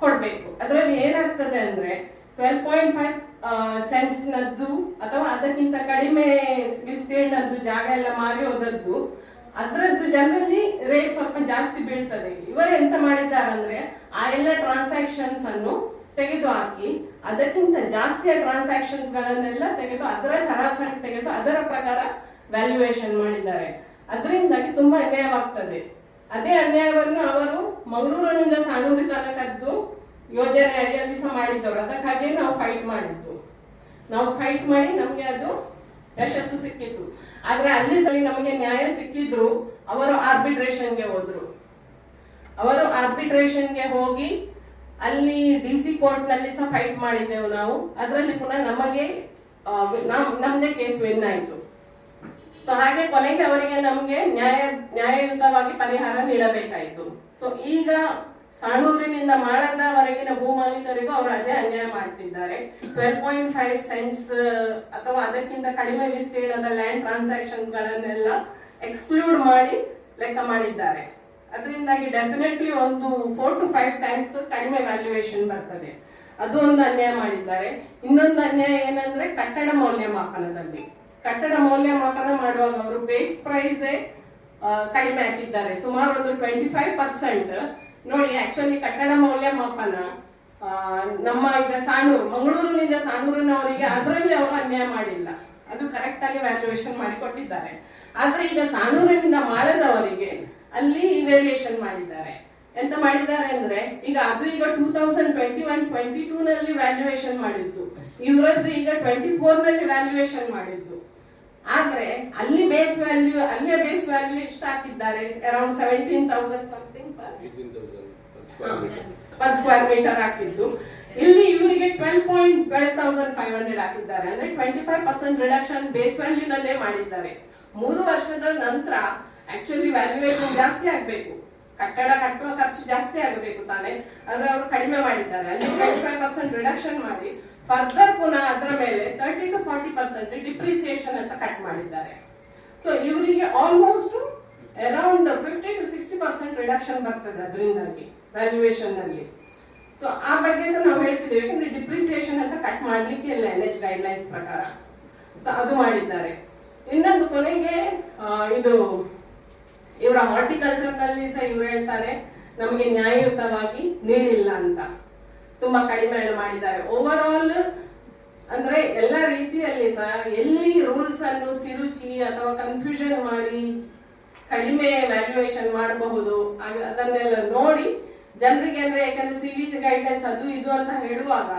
ಕೊಡಬೇಕು. ಅದರಲ್ಲಿ ಏನಾಗ್ತದೆ ಅಂದ್ರೆ ಟ್ವೆಲ್ ಪಾಯಿಂಟ್ ಫೈವ್ ಸೆಂಟ್ಸ್ ನದ್ದು ಅಥವಾ ಅದಕ್ಕಿಂತ ಕಡಿಮೆ ವಿಸ್ತೀರ್ಣದ್ದು ಜಾಗ ಎಲ್ಲ ಮಾರಿ ಹೋದದ್ದು, ಅದರದ್ದು ಜನರಲ್ಲಿ ರೇಟ್ ಸ್ವಲ್ಪ ಜಾಸ್ತಿ ಬೀಳ್ತದೆ. ಇವರು ಎಂತ ಮಾಡಿದ್ದಾರೆ ಅಂದ್ರೆ ಆ ಎಲ್ಲ ಟ್ರಾನ್ಸಾಕ್ಷನ್ಸ್ ಅನ್ನು ತೆಗೆದು ಹಾಕಿ ಅದಕ್ಕಿಂತ ಜಾಸ್ತಿಯ ಟ್ರಾನ್ಸಾಕ್ಷನ್ಸ್ ಗಳನ್ನೆಲ್ಲ ತೆಗೆದು ಅದರ ಸರಾಸರಿ ತೆಗೆದು ಅದರ ಪ್ರಕಾರ ವ್ಯಾಲ್ಯೂಯೇಷನ್ ಮಾಡಿದ್ದಾರೆ. ಅದರಿಂದಾಗಿ ತುಂಬಾ ಅನ್ಯಾಯವಾಗ್ತದೆ. ಅದೇ ಅನ್ಯಾಯವನ್ನು ಅವರು ಮಂಗಳೂರಿನಿಂದ ಸಾಣೂರಿ ತನಕದ್ದು ಯೋಜನೆ ಅಡಿಯಲ್ಲಿ ಸಹ ಮಾಡಿದ್ದವರು. ಅದಕ್ಕಾಗಿ ನಾವು ಫೈಟ್ ಮಾಡಿದ್ದು. ನಾವು ಫೈಟ್ ಮಾಡಿ ನಮಗೆ ಅದು ಯಶಸ್ಸು ಸಿಕ್ಕಿತ್ತು. ಆದ್ರೆ ಅಲ್ಲಿ ಸಲ ನಮಗೆ ನ್ಯಾಯ ಸಿಕ್ಕಿದ್ರು, ಅವರು ಆರ್ಬಿಟ್ರೇಷನ್ಗೆ ಹೋದ್ರು. ಅವರು ಆರ್ಬಿಟ್ರೇಷನ್ಗೆ ಹೋಗಿ ಅಲ್ಲಿ ಡಿ ಸಿ ಕೋರ್ಟ್ನಲ್ಲಿ ಸಹ ಫೈಟ್ ಮಾಡಿದ್ದೆವು ನಾವು. ಅದರಲ್ಲಿ ಪುನಃ ನಮಗೆ ನಮ್ದೇ ಕೇಸ್ ವಿನ್ ಆಯ್ತು. ಸೊ ಹಾಗೆ ಕೊನೆಗೆ ಅವರಿಗೆ ನಮಗೆ ನ್ಯಾಯ, ನ್ಯಾಯಯುತವಾಗಿ ಪರಿಹಾರ ನೀಡಬೇಕಾಯಿತು. ಸೊ ಈಗ ಸಾಣೂರಿನಿಂದ ಮಾಳದವರೆಗಿನ ಭೂ ಮಾಲೀಕರಿಗೂ ಅವರು ಅದೇ ಅನ್ಯಾಯ ಮಾಡ್ತಿದ್ದಾರೆ. ಟ್ವೆಲ್ ಪಾಯಿಂಟ್ ಫೈವ್ ಸೆಂಟ್ಸ್ ಅಥವಾ ಅದಕ್ಕಿಂತ ಕಡಿಮೆ ವಿಸ್ತೀರ್ಣದ ಲ್ಯಾಂಡ್ ಟ್ರಾನ್ಸಾಕ್ಷನ್ಸ್ ಗಳನ್ನೆಲ್ಲ ಎಕ್ಸ್ಕ್ಲೂಡ್ ಮಾಡಿ ಲೆಕ್ಕ ಮಾಡಿದ್ದಾರೆ. ಅದರಿಂದಾಗಿ ಡೆಫಿನೆಟ್ಲಿ ಒಂದು ಫೋರ್ ಟು ಫೈವ್ ಟೈಮ್ಸ್ ಕಡಿಮೆ ವ್ಯಾಲ್ಯೂಯೇಷನ್ ಬರ್ತದೆ. ಅದು ಒಂದು ಅನ್ಯಾಯ ಮಾಡಿದ್ದಾರೆ. ಇನ್ನೊಂದು ಅನ್ಯಾಯ ಏನಂದ್ರೆ ಕಟ್ಟಡ ಮೌಲ್ಯಮಾಪನದಲ್ಲಿ. ಕಟ್ಟಡ ಮೌಲ್ಯಮಾಪನ ಮಾಡುವಾಗ ಅವರು ಬೇಸ್ ಪ್ರೈಸೇ ಕಡಿಮೆ ಹಾಕಿದ್ದಾರೆ. ಸುಮಾರು ಒಂದು ಟ್ವೆಂಟಿ ಫೈವ್ ಪರ್ಸೆಂಟ್ ನೋಡಿ ಆಕ್ಚುಲಿ ಕಟ್ಟಡ ಮೌಲ್ಯಮಾಪನ ನಮ್ಮ ಈಗ ಸಾಣೂರು, ಮಂಗಳೂರಿನಿಂದ ಸಾಣೂರಿನವರಿಗೆ ಅದರಲ್ಲಿ ಅವರು ಅನ್ಯಾಯ ಮಾಡಿಲ್ಲ. ಅದು ಕರೆಕ್ಟ್ ಆಗಿ ವ್ಯಾಲ್ಯೂಯೇಷನ್ ಮಾಡಿ ಕೊಟ್ಟಿದ್ದಾರೆ ಆದ್ರೆ ಈಗ ಸಾಣೂರಿನಿಂದ ಮಾಲದವರಿಗೆ ಅಲ್ಲಿ ವೇರಿಯೇಷನ್ ಮಾಡಿದ್ದಾರೆ. ಎಂತ ಮಾಡಿದ್ದಾರೆ ಅಂದ್ರೆ, ಈಗ ಅದು ಈಗ two thousand twenty one twenty two ನಲ್ಲಿ ವ್ಯಾಲ್ಯೂಯೇಷನ್ ಮಾಡಿದ್ದು. ಇವರದ್ದು ಈಗ ಟ್ವೆಂಟಿ ಫೋರ್ನಲ್ಲಿ ವ್ಯಾಲ್ಯೂಯೇಷನ್ ಮಾಡಿದ್ದು. ಆದ್ರೆ ಅಲ್ಲಿ ಬೇಸ್ ವ್ಯಾಲ್ಯೂ ಅಲ್ಲಿಯ ಬೇಸ್ ವ್ಯಾಲ್ಯೂ ಎಷ್ಟು ಹಾಕಿದ್ದಾರೆ around seventeen thousand something per square metre ಹಾಕಿದ್ದು. ಇಲ್ಲಿ ಇವರಿಗೆ twelve point twelve thousand five hundred ಹಾಕಿದ್ದಾರೆ. ಅಂದ್ರೆ twenty five percent reduction base ವ್ಯಾಲ್ಯೂನಲ್ಲೇ ಮಾಡಿದ್ದಾರೆ. ಮೂರು ವರ್ಷದ ನಂತರ ಆಕ್ಚುಲಿ ವ್ಯಾಲ್ಯೂಯೇಷನ್ ಜಾಸ್ತಿ ಆಗಬೇಕು. ಕಟ್ಟಡ ಕಟ್ಟುವ ಖರ್ಚು ಜಾಸ್ತಿ ಆಗಬೇಕು ತಾನೆ. ಆದ್ರೆ ಅವರು ಕಡಿಮೆ ಮಾಡಿದ್ದಾರೆ. ಅಲ್ಲಿ ಟ್ವೆಂಟಿ ಫೈವ್ ಪರ್ಸೆಂಟ್ ರಿಡಕ್ಷನ್ ಮಾಡಿ ಫರ್ದರ್ ಪುನಃ ಅದರ ಮೇಲೆ thirty to forty percent depreciation ಅಂತ ಕಟ್ ಮಾಡಿದ್ದಾರೆ. ಸೊ ಇವರಿಗೆ almost around fifty to sixty percent reduction ಬರ್ತದೆ ಅದರಿಂದಾಗಿ. ವ್ಯಾಲ್ಯೂಯೇಷನ್ನಲ್ಲಿ ಸೊ ಆ ಬಗ್ಗೆ ಸಹ ನಾವು ಹೇಳ್ತಿದ್ದೇವೆ, ಯಾಕಂದ್ರೆ ಡಿಪ್ರಿಸಿಯೇಷನ್ ಅಂತ ಕಟ್ ಮಾಡ್ಲಿಕ್ಕೆ ಇಲ್ಲ ಎನ್ ಎಚ್ ಗೈಡ್ ಲೈನ್ಸ್ ಪ್ರಕಾರ. ಸೊ ಅದು ಮಾಡಿದ್ದಾರೆ. ಇನ್ನೊಂದು ಕೊನೆಗೆ ಇದು ಇವರ ಹಾರ್ಟಿಕಲ್ಚರ್ನಲ್ಲಿ ಸಹ ಇವ್ರು ಹೇಳ್ತಾರೆ, ನಮಗೆ ನ್ಯಾಯಯುತವಾಗಿ ನೀಡಿಲ್ಲ ಅಂತ. ತುಂಬಾ ಕಡಿಮೆ ಮಾಡಿದ್ದಾರೆ. ಓವರ್ ಆಲ್ ಅಂದ್ರೆ ಎಲ್ಲ ರೀತಿಯಲ್ಲಿ ಸಹ ಎಲ್ಲಿ ರೂಲ್ಸ್ ಅನ್ನು ತಿರುಚಿ ಅಥವಾ ಕನ್ಫ್ಯೂಷನ್ ಮಾಡಿ ಕಡಿಮೆ ವ್ಯಾಲ್ಯೂಯೇಷನ್ ಮಾಡಬಹುದು ಅದನ್ನೆಲ್ಲ ನೋಡಿ ಜನರಿಗೆ ಅಂದ್ರೆ ಯಾಕಂದ್ರೆ ಸಿ ವಿ ಸಿ ಗೈಡ್ಲೈನ್ಸ್ ಅದು ಇದು ಅಂತ ಹೇಳುವಾಗ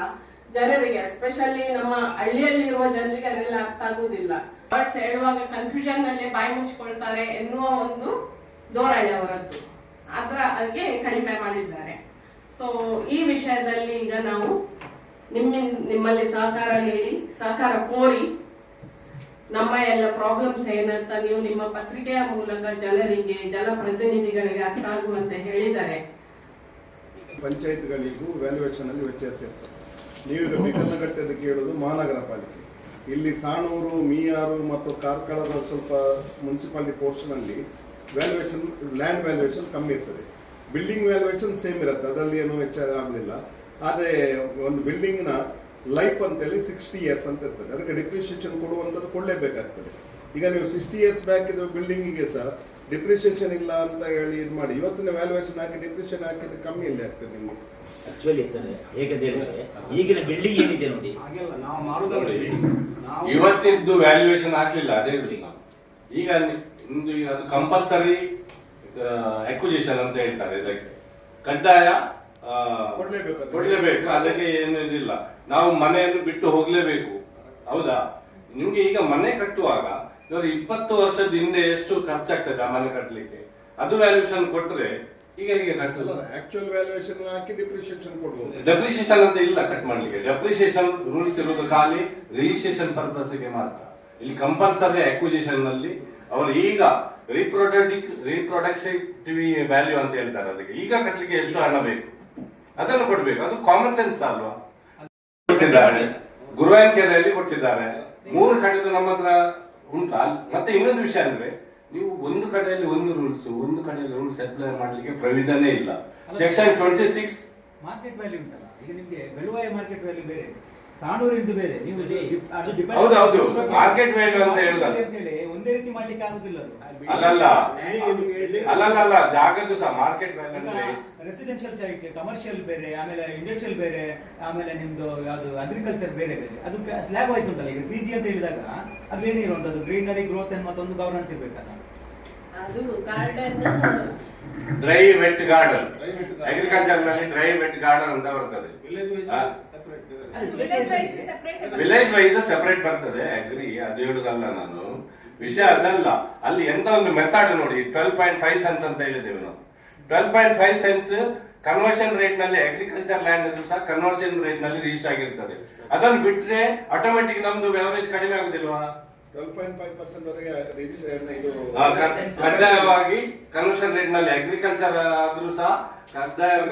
ಜನರಿಗೆ ಎಸ್ಪೆಷಲಿ ನಮ್ಮ ಹಳ್ಳಿಯಲ್ಲಿರುವ ಜನರಿಗೆ ಅದೆಲ್ಲ ಅರ್ಥ ಆಗುವುದಿಲ್ಲ. ವರ್ಡ್ಸ್ ಹೇಳುವಾಗ ಕನ್ಫ್ಯೂಷನ್ನಲ್ಲಿ ಬಾಯಿ ಮುಚ್ಕೊಳ್ತಾರೆ ಎನ್ನುವ ಒಂದು ಧೋರಣೆ ಅವರದ್ದು. ಅದ್ರ ಅದಕ್ಕೆ ಕಡಿಮೆ ಮಾಡಿದ್ದಾರೆ. ಸೊ ಈ ವಿಷಯದಲ್ಲಿ ಈಗ ನಾವು ನಿಮ್ಮ ನಿಮ್ಮಲ್ಲಿ ಸಹಕಾರ ನೀಡಿ, ಸಹಕಾರ ಕೋರಿ ನಮ್ಮ ಎಲ್ಲ ಪ್ರಾಬ್ಲಮ್ಸ್ ಏನಂತ ನೀವು ನಿಮ್ಮ ಪತ್ರಿಕೆಯ ಮೂಲಕ ಜನರಿಗೆ, ಜನಪ್ರತಿನಿಧಿಗಳಿಗೆ ಅರ್ಥ ಆಗುವಂತೆ ಹೇಳಿದರೆ ಪಂಚಾಯತ್ಗಳಿಗೂ ವ್ಯಾಲ್ಯೂಯೇಷನ್ ಅಲ್ಲಿ ವ್ಯತ್ಯಾಸ ಇರ್ತದೆ. ನೀವೀಗ ಅಂತ ಕೇಳೋದು ಮಹಾನಗರ ಪಾಲಿಕೆ. ಇಲ್ಲಿ ಸಾಣೂರು, ಮೀಯಾರು ಮತ್ತು ಕಾರ್ಕಳದ ಸ್ವಲ್ಪ ಮುನ್ಸಿಪಾಲಿಟಿ ಪೋರ್ಷನ್ ಅಲ್ಲಿ ವ್ಯಾಲ್ಯೂಯೇಷನ್ ಲ್ಯಾಂಡ್ ವ್ಯಾಲ್ಯೂಯೇಷನ್ ಕಮ್ಮಿ ಇರ್ತದೆ. ಬಿಲ್ಡಿಂಗ್ ವ್ಯಾಲ್ಯೂಯೇಷನ್ ಸೇಮ್ ಇರುತ್ತೆ, ಅದರಲ್ಲಿ ಏನು ವೆಚ್ಚ ಆಗುದಿಲ್ಲ. ಆದರೆ ಒಂದು ಬಿಲ್ಡಿಂಗ್ನ ಲೈಫ್ ಅಂತೇಳಿ ಸಿಕ್ಸ್ಟಿ ಇಯರ್ಸ್ ಅಂತ ಇರ್ತದೆ. ಅದಕ್ಕೆ ಡಿಪ್ರಿಷಿಯೇಷನ್ ಕೊಡುವಂಥದ್ದು ಕೊಡಲೇಬೇಕಾಗ್ತದೆ ಈಗ ನೀವು ಸಿಕ್ಸ್ಟಿ ಇಯರ್ಸ್ ಬ್ಯಾಕ್ ಇರೋ ಬಿಲ್ಡಿಂಗಿಗೆ ಸಹ ಡಿಪ್ರಿಷಿಯೇಷನ್ ಇಲ್ಲ ಅಂತ ಹೇಳಿ ಇದು ಮಾಡಿ. ಇವತ್ತಿನ ವ್ಯಾಲ್ಯೂಯೇಷನ್ ಹಾಕಿ ಡಿಪ್ರಿಷಿಯೇಷನ್ ಹಾಕಿದ್ರೆ ಕಮ್ಮಿ ಇಲ್ಲಿ ಆಗ್ತದೆ ನಿಮಗೆ. ಆಕ್ಚುಲಿ ಸರ್ ಹೇಗಂತ ಹೇಳಿದ್ರೆ ಈಗಿನ ಬಿಲ್ಡಿಂಗ್ ಏನಿದೆ ನೋಡಿ? ಹಾಗೆಲ್ಲ ನಾವು ಮಾಡೋದಲ್ಲ ನಾವು ಇವತ್ತಿದ್ದು ವ್ಯಾಲ್ಯೂಯೇಷನ್ ಹಾಕ್ಲಿಲ್ಲ ಅದೇ ನಾವು. ಈಗ ನಿಮ್ದು ಈಗ ಅದು ಕಂಪಲ್ಸರಿ ಅಕ್ವಿಜಿಷನ್ ಅಂತ ಹೇಳ್ತಾರೆ ಇದಕ್ಕೆ. ಕಡ್ಡಾಯ ಆ, ಕೊಡ್ಲೇಬೇಕು ಅದಕ್ಕೆ. ಕೊಡ್ಲೇಬೇಕು ಅದಕ್ಕೆ ಏನು ಇದಿಲ್ಲ. ನಾವು ಮನೆಯನ್ನು ಬಿಟ್ಟು ಹೋಗ್ಲೇಬೇಕು. ಹೌದಾ? ನಿಮ್ಗೆ ಈಗ ಮನೆ ಕಟ್ಟುವಾಗ ಇವರು ಇಪ್ಪತ್ತು ವರ್ಷದ ಹಿಂದೆ ಎಷ್ಟು ಖರ್ಚಾಗ್ತದೆ ಆ ಮನೆ ಕಟ್ಟಲಿಕ್ಕೆ ಅದು ವ್ಯಾಲ್ಯೂಷನ್ ಕೊಟ್ರೆ ಈಗ ಹೇಗೆ ಅಲ್ಲ ಕಟ್ಟಲ್ಲ ಆಕ್ಚುಯಲ್ ವ್ಯಾಲ್ಯೂಯೇಷನ್ ಹಾಕಿ ಡಿಪ್ರಿಶಿಯೇಷನ್ ಕೊಡ್ಬೋದು. ಡೆಪ್ರಿಸಿಯೇಷನ್ ಅಂತ ಇಲ್ಲ ಕಟ್ ಮಾಡ್ಲಿಕ್ಕೆ. ಡೆಪ್ರಿಸಿಯೇಷನ್ ರೂಲ್ಸ್ ಇರೋದು ಖಾಲಿ ರಿಜಿಸ್ಟ್ರೇಷನ್ ಪರ್ಪಸ್ಗೆ ಮಾತ್ರ. ಇಲ್ಲಿ ಕಂಪಲ್ಸರಿ ಅಕ್ವಿಜಿಷನ್ನಲ್ಲಿ ಅವರು ಈಗ ರೀಪ್ರೊಡಕ್ಟಿವ್ ರೀಪ್ರೊಡಕ್ಟಿವ್ ವ್ಯಾಲ್ಯೂ ಅಂತ ಹೇಳ್ತಾರೆ ಅದಕ್ಕೆ. ಈಗ ಕಟ್ಟಲಿಕ್ಕೆ ಎಷ್ಟು ಹಣ ಬೇಕು? ಅದನ್ನು ಕೊಡ್ಬೇಕು. ಅದು ಕಾಮನ್ ಸೆನ್ಸ್ ಅಲ್ವಾ? ಕೊಟ್ಟಿದ್ದಾರೆ. ಗುರುವಾಂಕೆರೆಯಲ್ಲಿ ಕೊಟ್ಟಿದ್ದಾರೆ. ಮೂರು ಕಡೆದು ನಮ್ಮ ಹತ್ರ ಉಂಟು? ಮತ್ತೆ ಇನ್ನೊಂದು ವಿಷಯ ಅಂದ್ರೆ ನೀವು ಒಂದು ಕಡೆಯಲ್ಲಿ ಒಂದು ರೂಲ್ಸ್ ಒಂದು ಕಡೆಯಲ್ಲಿ ರೂಲ್ಸ್ ಅಪ್ಲೈ ಮಾಡ್ಲಿಕ್ಕೆ ಪ್ರೊವಿಷನ್ ಇಲ್ಲ. Section twenty six market value ಉಂಟಲ್ಲ ಈಗ ನಿಮಗೆ ಬೆಳುವಾಯ ಮಾರ್ಕೆಟ್ ವ್ಯಾಲ್ಯೂ ಬೇರೆ. ಸಾಣೂರಿಂದು ಬೇರೆ. ನೀವು ಹೌದು, ಹೌದು. Market value ಅಂತ ಹೇಳುದಲ್ಲ. ಅಂತೇಳಿ. ಒಂದೇ ರೀತಿ ಮಾಡ್ಲಿಕ್ಕೆ ಆಗುದಿಲ್ಲ ಅಲ್ಲಲ್ಲ. ಅಲ್ಲಲ್ಲ ಅಲ್ಲ ಜಾಗದ್ದು ಸಹ ಮಾರ್ಕೆಟ್ ವ್ಯಾಲ್ಯೂ ಅಂದ್ರೆ ರೆಸಿಡೆನ್ಷಿಯಲ್ ಸೈಟ್ ಕಮರ್ಷಿಯಲ್ ಬೇರೆ ಆಮೇಲೆ ಇಂಡಸ್ಟ್ರಿಯಲ್ ಬೇರೆ ಆಮೇಲೆ ನಿಮ್ದು ಯಾವುದು ಅಗ್ರಿಕಲ್ಚರ್ ಬೇರೆ ಬೇರೆ. ಅದು ಸ್ಲ್ಯಾಬ್ ವೈಸ್ ಉಂಟಲ್ಲ ಈಗ ತ್ರೀ ಜಿ ಅಂತ ಹೇಳಿದಾಗ ಅದು ಏನಿರುವಂತದ್ದು? ಗ್ರೀನರಿ ಗ್ರೋತ್ ಅಂತ ಮತ್ತೊಂದು ಗವರ್ನೆನ್ಸ್ ಇರ್ಬೇಕಲ್ಲ. ಅದು ಗಾರ್ಡನ್ ಡ್ರೈ ವೆಟ್ ಗಾರ್ಡನ್ ಅಗ್ರಿಕಲ್ಚರ್ನಲ್ಲಿ ಡ್ರೈ ವೆಟ್ ಗಾರ್ಡನ್ ಅಂತ ಬರ್ತದೆ. ವಿಲೇಜ್ ವೈಸ್ ಸೆಪರೇಟ್ ಬರ್ತದೆ. ಅಗ್ರಿ ಅದು ಹೇಳುದಲ್ಲ ನಾನು. ವಿಷಯ ಅದಲ್ಲ. ಅಲ್ಲಿ ಎಂತ ಒಂದು ಮೆಥಡ್ ನೋಡಿ. ಟ್ವೆಲ್ ಪಾಯಿಂಟ್ ಫೈವ್ ಸೆನ್ಸ್ ಅಂತ ಹೇಳಿದ್ದೇವೆ ನಾವು. Twelve point five cents conversion ರೇಟ್ನಲ್ಲಿ agriculture land ಅದು ಸಹ ಕನ್ವರ್ಷನ್ ರೇಟ್ನಲ್ಲಿ ರೀಚ್ ಆಗಿರ್ತದೆ. ಅದನ್ನು ಬಿಟ್ರೆ ಆಟೋಮೆಟಿಕ್ ನಮ್ದು ವ್ಯವರೇಜ್ ಕಡಿಮೆ ಆಗುದಿಲ್ವಾ? ಕಡ್ಡಾಯವಾಗಿ ಕನ್ವರ್ಷನ್ ರೇಟ್ನಲ್ಲಿ ಅಗ್ರಿಕಲ್ಚರ್ ಆದ್ರೂ ಸಹ ಕಡ್ಡಾಯವಾಗಿ.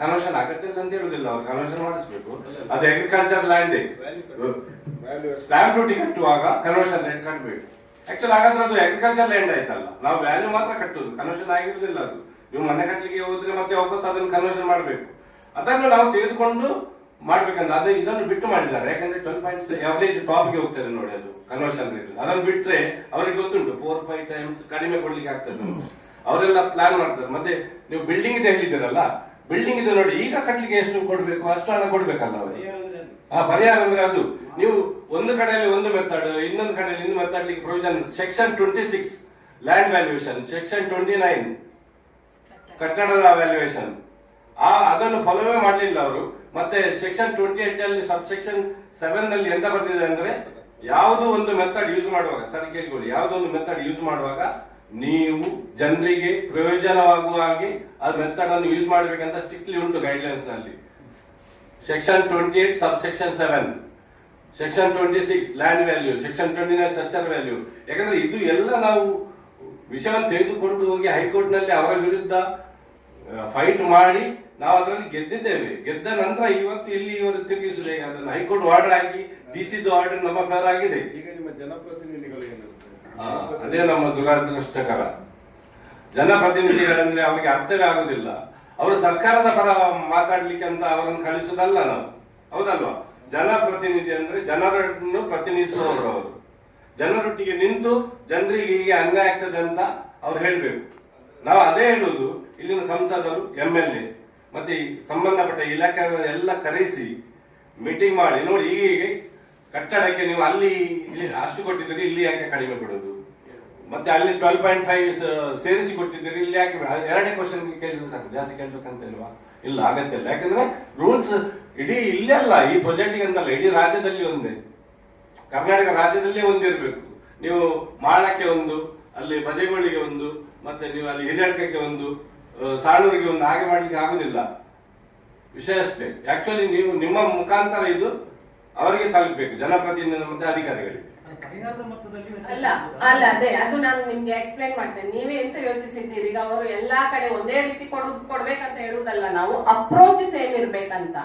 ಕನ್ವರ್ಷನ್ ಅಗತ್ಯ ಇಲ್ಲ ಅಂತ ಹೇಳುದಿಲ್ಲ ಅವ್ರು ಕನ್ವರ್ಷನ್ ಮಾಡಿಸ್ಬೇಕು. ಅದು ಅಗ್ರಿಕಲ್ಚರ್ ಲ್ಯಾಂಡ್ ಸ್ಟಾಂಪ್ ಡ್ಯೂಟಿ ಕಟ್ಟುವಾಗ ಕನ್ವರ್ಷನ್ ರೇಟ್ ಕಟ್ಟಬೇಕು ಆಕ್ಚುಲಿ ಹಾಗಾದ್ರೆ ಅದು ಅಗ್ರಿಕಲ್ಚರ್ ಲ್ಯಾಂಡ್ ಆಯ್ತಲ್ಲ ನಾವು ವ್ಯಾಲ್ಯೂ ಮಾತ್ರ ಕಟ್ಟುದು ಕನ್ವರ್ಷನ್ ಆಗಿರುದಿಲ್ಲ ಅದು. ನೀವು ಮನೆ ಕಟ್ಟಲಿಕ್ಕೆ ಹೋದ್ರೆ ಮತ್ತೆ ವಾಪಸ್ ಅದನ್ನು ಕನ್ವರ್ಷನ್ ಮಾಡಬೇಕು. ಅದನ್ನು ನಾವು ತೆಗೆದುಕೊಂಡು ಮಾಡ್ಬೇಕಂದ್ರೆ ಅದು ಇದನ್ನು ಬಿಟ್ಟು ಮಾಡಿದ್ದಾರೆ. ಯಾಕಂದ್ರೆ ಟ್ವೆಲ್ ಪಾಯಿಂಟ್ ಅವರೇಜ್ ಟಾಪ್ಗೆ ಹೋಗ್ತಾರೆ ನೋಡಿ ಅದು ಕನ್ವರ್ಷನ್ ರೇಟ್ ಅದನ್ನು ಬಿಟ್ರೆ ಅವರಿಗೆ ಗೊತ್ತುಂಟು ಫೋರ್ ಫೈವ್ ಟೈಮ್ಸ್ ಕಡಿಮೆ ಕೊಡ್ಲಿಕ್ಕೆ ಆಗ್ತದೆ ಅವರೆಲ್ಲ ಪ್ಲಾನ್ ಮಾಡ್ತಾರೆ. ಮತ್ತೆ ನೀವು ಬಿಲ್ಡಿಂಗ್ ಇದೆ ಹೇಳಿದ್ದೀರಲ್ಲ ಬಿಲ್ಡಿಂಗ್ ಇದೆ ನೋಡಿ ಈಗ ಕಟ್ಲಿಕ್ಕೆ ಎಷ್ಟು ಕೊಡ್ಬೇಕು? ಅಷ್ಟು ಹಣ ಕೊಡ್ಬೇಕಲ್ಲ ಅವರಿಗೆ ಆ ಪರಿಹಾರ ಅಂದ್ರೆ ಅದು. ನೀವು ಒಂದು ಕಡೆಯಲ್ಲಿ ಒಂದು ಮೆಥಡ್ ಇನ್ನೊಂದು ಕಡೆಯಲ್ಲಿ ಇನ್ನೊಂದು method provision section twenty six land valuation section twenty nine ಕಟ್ಟಡದ ವ್ಯಾಲ್ಯೂಯೇಷನ್ ಆ ಅದನ್ನು ಫಾಲೋವೇ ಮಾಡಲಿಲ್ಲ ಅವರು. ಮತ್ತೆ ಸೆಕ್ಷನ್ ಟ್ವೆಂಟಿ ಏಟ್ ಅಲ್ಲಿ ಸಬ್ ಸೆಕ್ಷನ್ ಸೆವೆನ್ನಲ್ಲಿ ಎಂತ ಬರ್ತಿದೆ ಅಂದ್ರೆ ಯಾವುದೋ ಒಂದು ಮೆಥಡ್ ಯೂಸ್ ಮಾಡುವಾಗ, ಸರ್ ಕೇಳಿಕೊಳ್ಳಿ, ಯಾವುದೋ ಒಂದು ಮೆಥಡ್ ಯೂಸ್ ಮಾಡುವಾಗ ನೀವು ಜನರಿಗೆ ಪ್ರಯೋಜನವಾಗುವ ಹಾಗೆ ಆ ಮೆಥಡ್ ಅನ್ನು ಯೂಸ್ ಮಾಡಬೇಕಂತ ಸ್ಟ್ರಿಕ್ಟ್ಲಿ ಉಂಟು ಗೈಡ್ಲೈನ್ಸ್ನಲ್ಲಿ. Section twenty eight sub section seven section twenty six land value section twenty nine structure value ಯಾಕಂದ್ರೆ ಇದು ಎಲ್ಲ ನಾವು ವಿಷಯವನ್ನು ತೆಗೆದುಕೊಂಡು ಹೋಗಿ ಹೈಕೋರ್ಟ್ನಲ್ಲಿ ಅವರ ವಿರುದ್ಧ ಫೈಟ್ ಮಾಡಿ ನಾವು ಅದರಲ್ಲಿ ಗೆದ್ದಿದ್ದೇವೆ. ಗೆದ್ದ ನಂತರ ಇವತ್ತು ಇಲ್ಲಿ ಇವರು ತಿರುಗಿಸಿದೆ ಅದನ್ನು ಹೈಕೋರ್ಟ್ ಆರ್ಡರ್ ಆಗಿ ಡಿ ಸಿದು ಆರ್ಡರ್ ನಮ್ಮ ಫೇರ್ ಆಗಿದೆ. ಈಗ ನಿಮ್ಮ ಜನಪ್ರತಿನಿಧಿಗಳು ಅದೇ ನಮ್ಮ ದುರದೃಷ್ಟಕರ. ಜನಪ್ರತಿನಿಧಿಗಳಂದ್ರೆ ಅವರಿಗೆ ಅರ್ಥವೇ ಆಗುದಿಲ್ಲ. ಅವರು ಸರ್ಕಾರದ ಪರ ಮಾತಾಡ್ಲಿಕ್ಕೆ ಅಂತ ಅವರನ್ನು ಕಳಿಸುದಲ್ಲ ನಾವು. ಹೌದಲ್ವಾ? ಜನಪ್ರತಿನಿಧಿ ಅಂದ್ರೆ ಜನರನ್ನು ಪ್ರತಿನಿಧಿಸುವವರು ಅವರು. ಜನರೊಟ್ಟಿಗೆ ನಿಂತು ಜನರಿಗೆ ಹೀಗೆ ಅನ್ಯಾಯ ಆಗ್ತದೆ ಅಂತ ಅವ್ರು ಹೇಳ್ಬೇಕು. ನಾವು ಅದೇ ಹೇಳುವುದು ಇಲ್ಲಿನ ಸಂಸದರು ಎಂ ಎಲ್ ಎ ಮತ್ತೆ ಸಂಬಂಧಪಟ್ಟ ಇಲಾಖೆ ಎಲ್ಲ ಕರೆಸಿ ಮೀಟಿಂಗ್ ಮಾಡಿ. ನೋಡಿ, ಈಗ ಕಟ್ಟಡಕ್ಕೆ ನೀವು ಅಲ್ಲಿ ಇಲ್ಲಿ ಅಷ್ಟು ಕೊಟ್ಟಿದ್ದೀರಿ, ಇಲ್ಲಿ ಯಾಕೆ ಕಡಿಮೆ ಕೊಡೋದು? ಮತ್ತೆ ಅಲ್ಲಿ ಟ್ವೆಲ್ ಪಾಯಿಂಟ್ ಫೈವ್ ಸೇರಿಸಿ ಕೊಟ್ಟಿದ್ದೀರಿ, ಇಲ್ಲಿ ಯಾಕೆ ಎರಡನೇ ಎರಡೇ ಕ್ವಶನ್ ಕೇಳಿದ್ರೆ ಸಾಕು. ಜಾಸ್ತಿ ಕೇಳ್ಬೇಕಂತ ಇಲ್ವಾ ಇಲ್ಲ, ಅಗತ್ಯ ಇಲ್ಲ. ಯಾಕಂದ್ರೆ ರೂಲ್ಸ್ ಇಡೀ ಇಲ್ಲೇ ಅಲ್ಲ ಈ ಪ್ರೊಜೆಕ್ಟಿಗೆ ಅಂತಲ್ಲ, ಇಡೀ ರಾಜ್ಯದಲ್ಲಿ ಒಂದೇ. ಕರ್ನಾಟಕ ರಾಜ್ಯದಲ್ಲೇ ಒಂದಿರಬೇಕು ನೀವು ಮಾಳಕ್ಕೆ ಒಂದು, ಅಲ್ಲಿ ಬಜೆಗೋಳಿಗೆ ಒಂದು, ಮತ್ತೆ ನೀವು ಅಲ್ಲಿ ಹಿರಿಯಡ್ಕಕ್ಕೆ ಒಂದು ಸಾಣೂರಿಗೆ ಒಂದು ಹಾಗೆ ಮಾಡ್ಲಿಕ್ಕೆ ಆಗುದಿಲ್ಲ. ವಿಷಯ ಅಷ್ಟೇ. ಆಕ್ಚುಲಿ ನೀವು ನಿಮ್ಮ ಮುಖಾಂತರ ಇದು ಅವರಿಗೆ ತಲುಪಬೇಕು ಜನಪ್ರತಿನಿಧಿ ಮತ್ತೆ ಅಧಿಕಾರಿಗಳಿಗೆ. ಅಲ್ಲ ಅಲ್ಲ ಅದೇ ಅದು ನಾನು ನಿಮ್ಗೆ ಎಕ್ಸ್ಪ್ಲೈನ್ ಮಾಡ್ತೇನೆ. ನೀವೇ ಎಂತ ಯೋಚಿಸಿದ್ದೀರಿ? ಈಗ ಅವರು ಎಲ್ಲಾ ಕಡೆ ಒಂದೇ ರೀತಿ ಕೊಡು ಕೊಡ್ಬೇಕಂತ ಹೇಳುದಲ್ಲ ನಾವು ಅಪ್ರೋಚ್ ಸೇಮ್ ಇರ್ಬೇಕಂತ.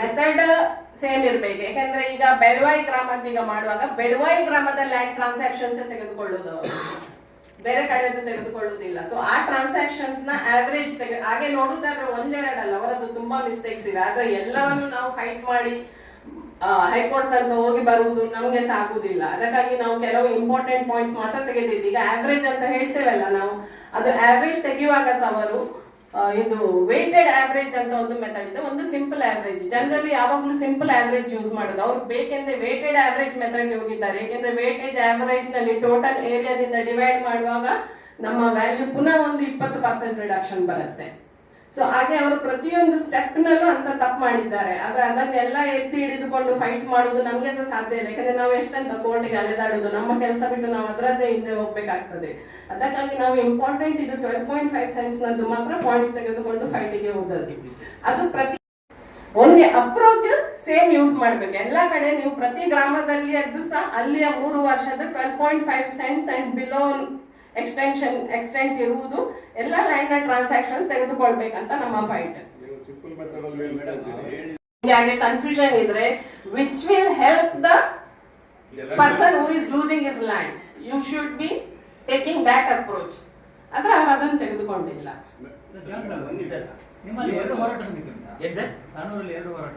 ಮೆಥಡ್ ಸೇಮ್ ಇರ್ಬೇಕು. ಯಾಕಂದ್ರೆ ಈಗ ಬೆಡ್ವಾಯಿ ಗ್ರಾಮದ ಈಗ ಮಾಡುವಾಗ ಬೆಡ್ವಾಯಿ ಗ್ರಾಮದ ಲ್ಯಾಂಡ್ ಟ್ರಾನ್ಸಾಕ್ಷನ್ಸ್ ತೆಗೆದುಕೊಳ್ಳುವುದು. ಬೇರೆ ಕಡೆಯಿಂದ ತೆಗೆದುಕೊಳ್ಳುವುದಿಲ್ಲ. ಸೊ ಆ ಟ್ರಾನ್ಸಾಕ್ಷನ್ಸ್ನ ಆವರೇಜ್ ತೆಗೆ, ಹಾಗೆ ನೋಡುದಾದ್ರೆ ಒಂದೆರಡಲ್ಲ, ಅವರದ್ದು ತುಂಬಾ ಮಿಸ್ಟೇಕ್ಸ್ ಇದೆ. ಆದ್ರೆ ಎಲ್ಲವನ್ನು ನಾವು ಫೈಟ್ ಮಾಡಿ ಹೈಕೋರ್ಟ್ ತನಕ ಹೋಗಿ ಬರುವುದು ನಮಗೆ ಸಾಕುವುದಿಲ್ಲ. ಅದಕ್ಕಾಗಿ ನಾವು ಕೆಲವು ಇಂಪಾರ್ಟೆಂಟ್ ಪಾಯಿಂಟ್ಸ್ ಮಾತ್ರ ತೆಗೆದಿದ್ದೀವಿ. ಈಗ ಆವರೇಜ್ ಅಂತ ಹೇಳ್ತೇವಲ್ಲ ನಾವು, ಅದು ಆವರೇಜ್ ತೆಗೆಯುವಾಗ ಸಹ ಅವರು ಇದು ವೇಟೆಡ್ ಆವರೇಜ್ ಅಂತ ಒಂದು ಮೆಥಡ್ ಇದೆ. ಒಂದು ಸಿಂಪಲ್ ಆವರೇಜ್ ಜನರಲಿ ಯಾವಾಗಲೂ ಸಿಂಪಲ್ ಆವರೇಜ್ ಯೂಸ್ ಮಾಡೋದು. ಅವ್ರು ಬೇಕೆಂದ್ರೆ ವೇಟೆಡ್ ಆವರೇಜ್ ಮೆಥಡ್ ಹೋಗಿದ್ದಾರೆ. ಯಾಕೆಂದ್ರೆ ವೇಟೇಜ್ ಆವರೇಜ್ನಲ್ಲಿ ಟೋಟಲ್ ಏರಿಯಾದಿಂದ ಡಿವೈಡ್ ಮಾಡುವಾಗ ನಮ್ಮ ವ್ಯಾಲ್ಯೂ ಪುನಃ ಒಂದು ಇಪ್ಪತ್ತು ಪರ್ಸೆಂಟ್ ರಿಡಕ್ಷನ್ ಬರುತ್ತೆ. ಸೊ ಹಾಗೆ ಅವರು ಪ್ರತಿಯೊಂದು ಸ್ಟೆಪ್ ನಲ್ಲೂ ಅಂತ ತಪ್ಪು ಮಾಡಿದ್ದಾರೆ. ಆದ್ರೆ ಅದನ್ನೆಲ್ಲ ಎತ್ತಿ ಹಿಡಿದುಕೊಂಡು ಫೈಟ್ ಮಾಡುದು ನಮ್ಗೆ ಸಹ ಸಾಧ್ಯ ಇಲ್ಲ. ಯಾಕಂದ್ರೆ ನಾವು ಎಷ್ಟಂತ ಕೋರ್ಟ್ಗೆ ಅಲೆದಾಡುದು ನಮ್ಮ ಕೆಲಸ ಬಿಟ್ಟು ನಾವು ಅದರದ್ದೇ ಹಿಂದೆ ಹೋಗ್ಬೇಕಾಗ್ತದೆ. ಅದಕ್ಕಾಗಿ ನಾವು ಇಂಪಾರ್ಟೆಂಟ್ ಇದು ಟ್ವೆಲ್ ಪಾಯಿಂಟ್ ಫೈವ್ ಸೆನ್ಸ್ ನದ್ದು ಮಾತ್ರ ಪಾಯಿಂಟ್ಸ್ ತೆಗೆದುಕೊಂಡು ಫೈಟಿಗೆ ಹೋಗೋದು ಅದು ಪ್ರತಿ ಒಂದೇ ಅಪ್ರೋಚ್ ಸೇಮ್ ಯೂಸ್ ಮಾಡ್ಬೇಕು. ಎಲ್ಲಾ ಕಡೆ ನೀವು ಪ್ರತಿ ಗ್ರಾಮದಲ್ಲಿ ಅದು ಸಹ ಅಲ್ಲಿಯ ಮೂರು ವರ್ಷದ twelve point five cents and below extension extent ಇರುವುದು ಎಲ್ಲ ಲ್ಯಾಂಡ್ ಟ್ರಾನ್ಸಾಕ್ಷನ್ಸ್ ತೆಗೆದುಕೊಳ್ಬೇಕಂತ ನಮ್ಮ ಫೈಟ್ ನೀವು ಸಿಂಪಲ್ ಮೆಥಡ್ ಅಲ್ಲಿ ಹೇಳ್ತಾ ಇದ್ದೀರಿ ಹಾಗೆ ಕನ್ಫ್ಯೂಷನ್ ಇದ್ರೆ which will help the person who is losing is land you should be taking that approach ಆದ್ರೆ ಅವ್ರು ಅದನ್ನು ತೆಗೆದುಕೊಂಡಿಲ್ಲ. ಸರ್, ಜಾನ್ ಸರ್, ಬನ್ನಿ ಸರ್. ನಿಮ್ಮಲ್ಲಿ ಎರಡು ಹೋರಾಟ ಸರ್? ಎರಡು ಹೋರಾಟ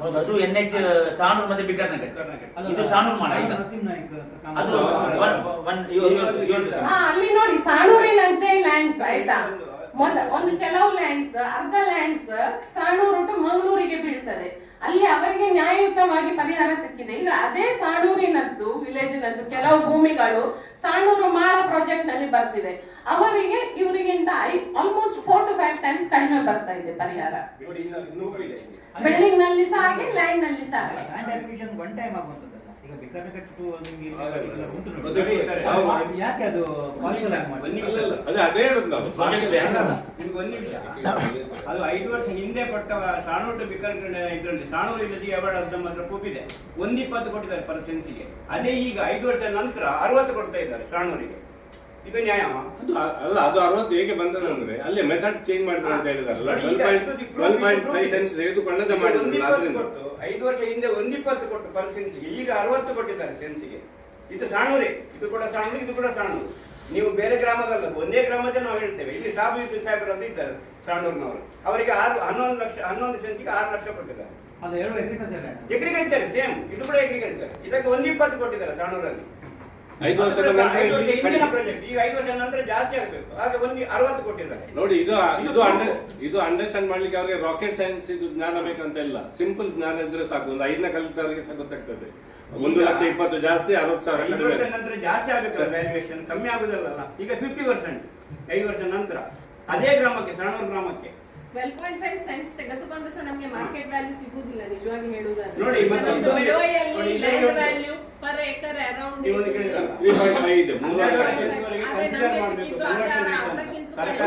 ಹೌದು ಅದು ಎನ್ ಎಚ್ ಸಾನೂರ್ ಮತ್ತೆ ಬಿಕರ್ ನಗರ್ ಇದು ಸಾನೂರ್ ಮಾಡ ನರಸಿಂಹ ನಾಯ್ಕ ಅದು ಅಲ್ಲಿ ನೋಡಿ ಸಾಣೂರಿನಂತೆ ಲ್ಯಾಂಡ್ಸ್ ಆಯ್ತಾ? ಮೊದ ಒಂದು ಕೆಲವು ಲ್ಯಾಂಡ್ಸ್ ಅರ್ಧ ಲ್ಯಾಂಡ್ಸ್ ಸಾಣೂರು ಟು ಮಂಗಳೂರಿಗೆ ಬೀಳ್ತದೆ. ಅಲ್ಲಿ ಅವರಿಗೆ ನ್ಯಾಯಯುತವಾಗಿ ಪರಿಹಾರ ಸಿಕ್ಕಿದೆ. ಈಗ ಅದೇ ಸಾಣೂರಿನದ್ದು ವಿಲೇಜಿನದ್ದು ಕೆಲವು ಭೂಮಿಗಳು ಸಾಣೂರು ಮಾಳ ಪ್ರಾಜೆಕ್ಟ್ನಲ್ಲಿ ಬರ್ತಿದೆ. ಅವರಿಗೆ ಇವರಿಗಿಂತ almost four to five times ಕಡಿಮೆ ಬರ್ತಾ ಇದೆ ಪರಿಹಾರ. ಬಿಲ್ಡಿಂಗ್ನಲ್ಲಿ ಸಹ ಹಾಗೆ ಲ್ಯಾಂಡ್ನಲ್ಲಿ ಸಹ ಹಾಗೆ. ಲ್ಯಾಂಡ್ ಅಕ್ವಿಷನ್ ಒನ್ ಟೈಮ್ ಆಗುವಂತದ್ದಲ್ಲ ಈಗ ಬೇಕಾದ್ರೆ ನಿಮ್ಗೆ ಉಂಟು ನೋಡಿ. ನಾವು- ಯಾಕೆ ಅದು ಪಾರ್ಷಲ್ ಆಗಿ ಮಾಡಿ? ಒಂದು ನಿಮಿಷ. ಅದೇ ನಾವು. ನಿಮ್ಗೆ ಒಂದು ನಿಮಿಷ. ಅದು ಐದು ವರ್ಷ ಹಿಂದೆ ಕೊಟ್ಟ ಸಾಣೂರು ಟು ಬಿಕರ್ ಇದರಲ್ಲಿ ಸಾಣೂರು ಇಲ್ಲದಿ ಅವಾರ್ಡ್ ಅದು ನಮ್ಮ ಹತ್ರ ಕೂಪಿದೆ ಒಂದ್ ಒಂದು ಇಪ್ಪತ್ತು ಕೊಟ್ಟಿದ್ದಾರೆ ಪರ್ ಸೆನ್ಸಿಗೆ ಅದೇ ಈಗ ಐದು ವರ್ಷ ನಂತರ ಅರವತ್ತು ಕೊಡ್ತಾ ಇದ್ದಾರೆ ಸಾಣೂರಿಗೆ ಇದು ನ್ಯಾಯವ ಅದು ಅಲ್ಲ ಅದು ಅರವತ್ತು ಹೇಗೆ ಬಂದದಂದ್ರೆ ಅಲ್ಲೇ ಮೆಥಡ್ ಚೇಂಜ್ ಮಾಡಿದ್ರು ಅಂತ ಹೇಳಿದಾರಲ್ಲ ಟ್ವೆಲ್ ಪಾಯಿಂಟ್ ಫೈವ್ ಸೆನ್ಸ್ ತೆಗೆದುಕೊಳ್ಳದೆ ಮಾಡಿದ್ರು ಒಂದಿಪ್ಪತ್ತು ಕೊಟ್ಟು ಐದು ವರ್ಷ ಹಿಂದೆ ಒಂದಿಪ್ಪತ್ತು ಕೊಟ್ಟು ಪರ್ ಸೆನ್ಸಿಗೆ ಈಗ ಅರವತ್ತು ಕೊಟ್ಟಿದ್ದಾರೆ ಸೆನ್ಸಿಗೆ ಇದು ಸಾಣೂರೇ ಇದು ಕೂಡ ಸಾಣೂರು ಇದು ಕೂಡ ಸಾಣೂರು ನೀವು ಬೇರೆ ಗ್ರಾಮದಲ್ಲ ಒಂದೇ ಗ್ರಾಮದ ನಾವು ಹೇಳ್ತೇವೆ. ಇಲ್ಲಿ ಸಾಬು ಇದು ಸಾಹೇಬರು ಅಂತ ಇದ್ದಾರೆ ಸಾಣೂರಿನವರು ಅವರಿಗೆ ಆರು ಹನ್ನೊಂದು ಲಕ್ಷ ಹನ್ನೊಂದು ಸೆನ್ಸಿಗೆ ಆರು ಲಕ್ಷ ಕೊಟ್ಟಿದ್ದಾರೆ. ಅದು ಎರಡು ಎಗ್ರಿಕಲ್ಚರ್ ಎಗ್ರಿಕಲ್ಚರ್ ಸೇಮ್ ಇದು ಕೂಡ ಎಗ್ರಿಕಲ್ಚರ್ ಇದಕ್ಕೆ ಒಂದು ಇಪ್ಪತ್ತು ಕೊಟ್ಟಿದ್ದಾರೆ ಸಾಣೂರಲ್ಲಿ ಐದು ವರ್ಷದ ನಂತರ ಐದು ವರ್ಷ ಇಲ್ಲಿ ಹಿಂದಿನ ಕಡಿಮೆ. ಪ್ರಾಜೆಕ್ಟ್ ಈಗ ಐದು ವರ್ಷ ನಂತರ ಜಾಸ್ತಿ ಆಗಬೇಕು. ಹಾಗೆ ಒಂದು ಅರವತ್ತು ಕೊಟ್ಟಿದ್ದಾರೆ ನೋಡಿ ಇದು ಇದು ಇದು ಅಂಡರ್ ಇದು ಅಂಡರ್ಸ್ಟ್ಯಾಂಡ್ ಮಾಡ್ಲಿಕ್ಕೆ ಅವ್ರಿಗೆ ರಾಕೆಟ್ ಸೈನ್ಸ್ ಇದು ಜ್ಞಾನ ಬೇಕಂತ ಇಲ್ಲ ಸಿಂಪಲ್ ಜ್ಞಾನ ಇದ್ರೆ ಸಾಕು. ಒಂದು ಐದನೇ ಕಲಿತವರಿಗೆ ಸಹ ಗೊತ್ತಾಗ್ತದೆ ಒಂದು ಲಕ್ಷ ಇಪ್ಪತ್ತು ಜಾಸ್ತಿ ಅರವತ್ತು ಸಾವಿರ ಐದು ವರ್ಷ ಕಡಿಮೆ ನಂತರ ಜಾಸ್ತಿ ಆಗಬೇಕು ವ್ಯಾಲ್ಯೂಯೇಷನ್ ಕಮ್ಮಿ ಆಗುದಿಲ್ಲಲ್ಲ. ಈಗ ಫಿಫ್ಟಿ ಪರ್ಸೆಂಟ್ ಐದು ವರ್ಷ ನಂತರ. ಅದೇ ಗ್ರಾಮಕ್ಕೆ ಸಣ್ಣೂರು ಗ್ರಾಮಕ್ಕೆ. ಟ್ವೆಲ್ ಪಾಯಿಂಟ್ ಫೈವ್ ಸೆಂಟ್ಸ್ ತೆಗೆದುಕೊಂಡು ಸಹ ನಮಗೆ ಮಾರ್ಕೆಟ್ ವ್ಯಾಲ್ಯೂ ಸಿಗುವುದಿಲ್ಲ ನಿಜವಾಗಿ ಹೇಳುವುದಾದ್ರೆ. Land value per acre around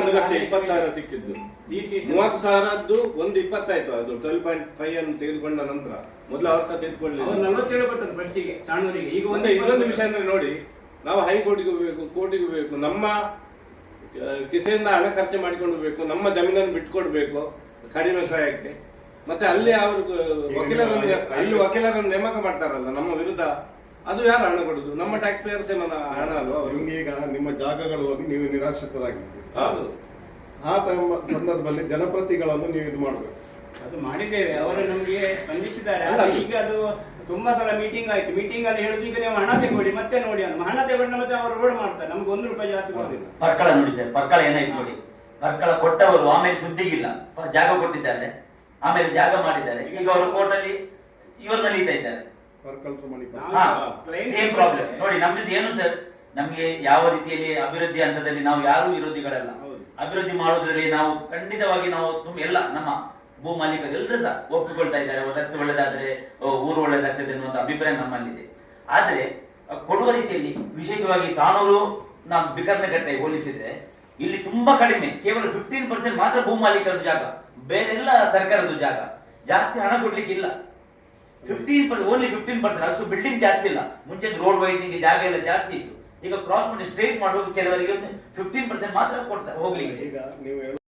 lakh. ಇಪ್ಪತ್ತು ಸಾವಿರ ಸಿಕ್ಕಿದ್ದು. ಮೂವತ್ತು ಸಾವಿರದ್ದು ಒಂದು ಇಪ್ಪತ್ತಾಯ್ತು ಅದು ಟ್ವೆಲ್ ಪಾಯಿಂಟ್ ಫೈವ್ ಅನ್ನು ತೆಗೆದುಕೊಂಡ ನಂತರ. ಮೊದಲ ವರ್ಷ ತೆಗೆದುಕೊಳ್ಳಿ ಫಸ್ಟಿಗೆ ಈಗ ಒಂದು ಇನ್ನೊಂದು ವಿಷಯ ಅಂದ್ರೆ ನೋಡಿ ನಾವು ಹೈಕೋರ್ಟಿಗೆ ಹೋಗ್ಬೇಕು ಕೋರ್ಟಿಗೆ ಹೋಗ್ಬೇಕು ನಮ್ಮ ಕಿಸೆಯಿಂದ ಹಣ ಖರ್ಚು ಮಾಡಿಕೊಂಡು ಹೋಗ್ಬೇಕು ನಮ್ಮ ಜಮೀನನ್ನು ಬಿಟ್ಕೊಡ್ಬೇಕು ಕಡಿಮೆ ಸಹಾಯಕ್ಕೆ. ಮತ್ತೆ ಅಲ್ಲಿ ಅವರು ವಕೀಲರನ್ನು ಅಲ್ಲಿ ವಕೀಲರನ್ನು ನೇಮಕ ಮಾಡ್ತಾರಲ್ಲ ನಮ್ಮ ವಿರುದ್ಧ. ಅದು ಯಾರು ಹಣ ಕೊಡುದು? ನಮ್ಮ ಟ್ಯಾಕ್ಸ್ ಪೇಯರ್ಸ್ ಹಣ ಅಲ್ವಾ ಅವರು? ನಿಮ್ಗೆ ಈಗ ನಿಮ್ಮ ಜಾಗಗಳು ಹೋಗಿ ನೀವು ನಿರಾಶ್ರಿತರಾಗಿದ್ದೀರಿ. ಹೌದು. ಆ ಟೈಮ್ ಸಂದರ್ಭದಲ್ಲಿ ಜನಪ್ರತಿಗಳನ್ನು ನೀವು ಇದು ಮಾಡಬೇಕು. ಅದು ಮಾಡಿದ್ದೇವೆ ಅವರು ನಮಗೆ ಸ್ಪಂದಿಸಿದ್ದಾರೆ. ಆದ್ರೆ ಈಗ ಅದು ತುಂಬಾ ಸಲ ಮೀಟಿಂಗ್ ಆಯ್ತು. ಮೀಟಿಂಗ್ ಅಲ್ಲಿ ಹೇಳುದು ಈಗ ನೀವು ಹಣ ತೆಗೊಳ್ಳಿ ಮತ್ತೆ ನೋಡಿ ಅಂತ. ಹಣ ತಗೊಂಡು ಮತ್ತೆ ಅವರು ರೋಡ್ ಮಾಡ್ತಾರೆ. ನಮ್ಗೆ ಒಂದು ರೂಪಾಯಿ ಜಾಸ್ತಿ ಕೊಡ್ತಿಲ್ಲ. ಪರ್ಕಳ ನೋಡಿ ಸರ್ ಪರ್ಕಳ ಏನಾಯ್ತು ನೋಡಿ ಪರ್ಕಳ ಕೊಟ್ಟವರು ಆಮೇಲೆ ಸುದ್ದಿಗಿಲ್ಲ. ಜಾಗ ಕೊಟ್ಟಿದ್ದಾರೆ. ಆಮೇಲೆ ಜಾಗ ಮಾಡಿದ್ದಾರೆ. ಈಗ ಅವರು ಕೋರ್ಟಲ್ಲಿ ಇವರು ನಡೀತಾ ಇದ್ದಾರೆ. ಸೇಮ್ ಪ್ರಾಬ್ಲಮ್ ನೋಡಿ ನಮ್ದು ಏನು ಸರ್? ನಮ್ಗೆ ಯಾವ ರೀತಿಯಲ್ಲಿ ಅಭಿವೃದ್ಧಿ ಹಂತದಲ್ಲಿ ನಾವು ಯಾರು ವಿರೋಧಿಗಳಲ್ಲ. ಹೌದು. ಅಭಿವೃದ್ಧಿ ಮಾಡೋದ್ರಲ್ಲಿ ನಾವು ಖಂಡಿತವಾಗಿ ನಾವು ತುಂಬ ಎಲ್ಲ ನಮ್ಮ ಭೂ ಮಾಲೀಕರು ಎಲ್ಲರೂ ಸಹ ಒಪ್ಪಿಕೊಳ್ತಾ ಇದ್ದಾರೆ ರಸ್ತೆ ಒಳ್ಳೆದಾದ್ರೆ ಊರು ಒಳ್ಳೆದಾಗ್ತದೆ ಅನ್ನುವಂಥ ಅಭಿಪ್ರಾಯ ನಮ್ಮಲ್ಲಿದೆ. ಆದ್ರೆ ಕೊಡುವ ರೀತಿಯಲ್ಲಿ ವಿಶೇಷವಾಗಿ ಸಾನೂರು ನಾವು ಬಿಕರ್ನಗಟ್ಟೆ ಹೋಲಿಸಿದ್ರೆ, ಇಲ್ಲಿ ತುಂಬಾ ಕಡಿಮೆ, ಕೇವಲ ಫಿಫ್ಟೀನ್ ಪರ್ಸೆಂಟ್ ಮಾತ್ರ ಭೂ ಮಾಲೀಕರದ್ದು ಜಾಗ, ಬೇರೆಲ್ಲ ಸರ್ಕಾರದ ಜಾಗ. ಜಾಸ್ತಿ ಹಣ ಕೊಡ್ಲಿಕ್ಕೆ ಇಲ್ಲ. Fifteen percent only fifteen percent ಅದು ಬಿಲ್ಡಿಂಗ್ ಜಾಸ್ತಿ ಇಲ್ಲ. ಮುಂಚೆ ರೋಡ್ ವೈಡ್ನಿಂಗ್ ಜಾಗ ಎಲ್ಲ ಜಾಸ್ತಿ ಇತ್ತು. ಈಗ ಕ್ರಾಸ್ ಮಾಡಿ ಸ್ಟ್ರೇಟ್ ಮಾಡುವಾಗ ಕೆಲವರಿಗೆ ಫಿಫ್ಟೀನ್ ಪರ್ಸೆಂಟ್ ಮಾತ್ರ ಕೊಡ್ತಾರೆ ಹೋಗ್ಲಿಕ್ಕೆ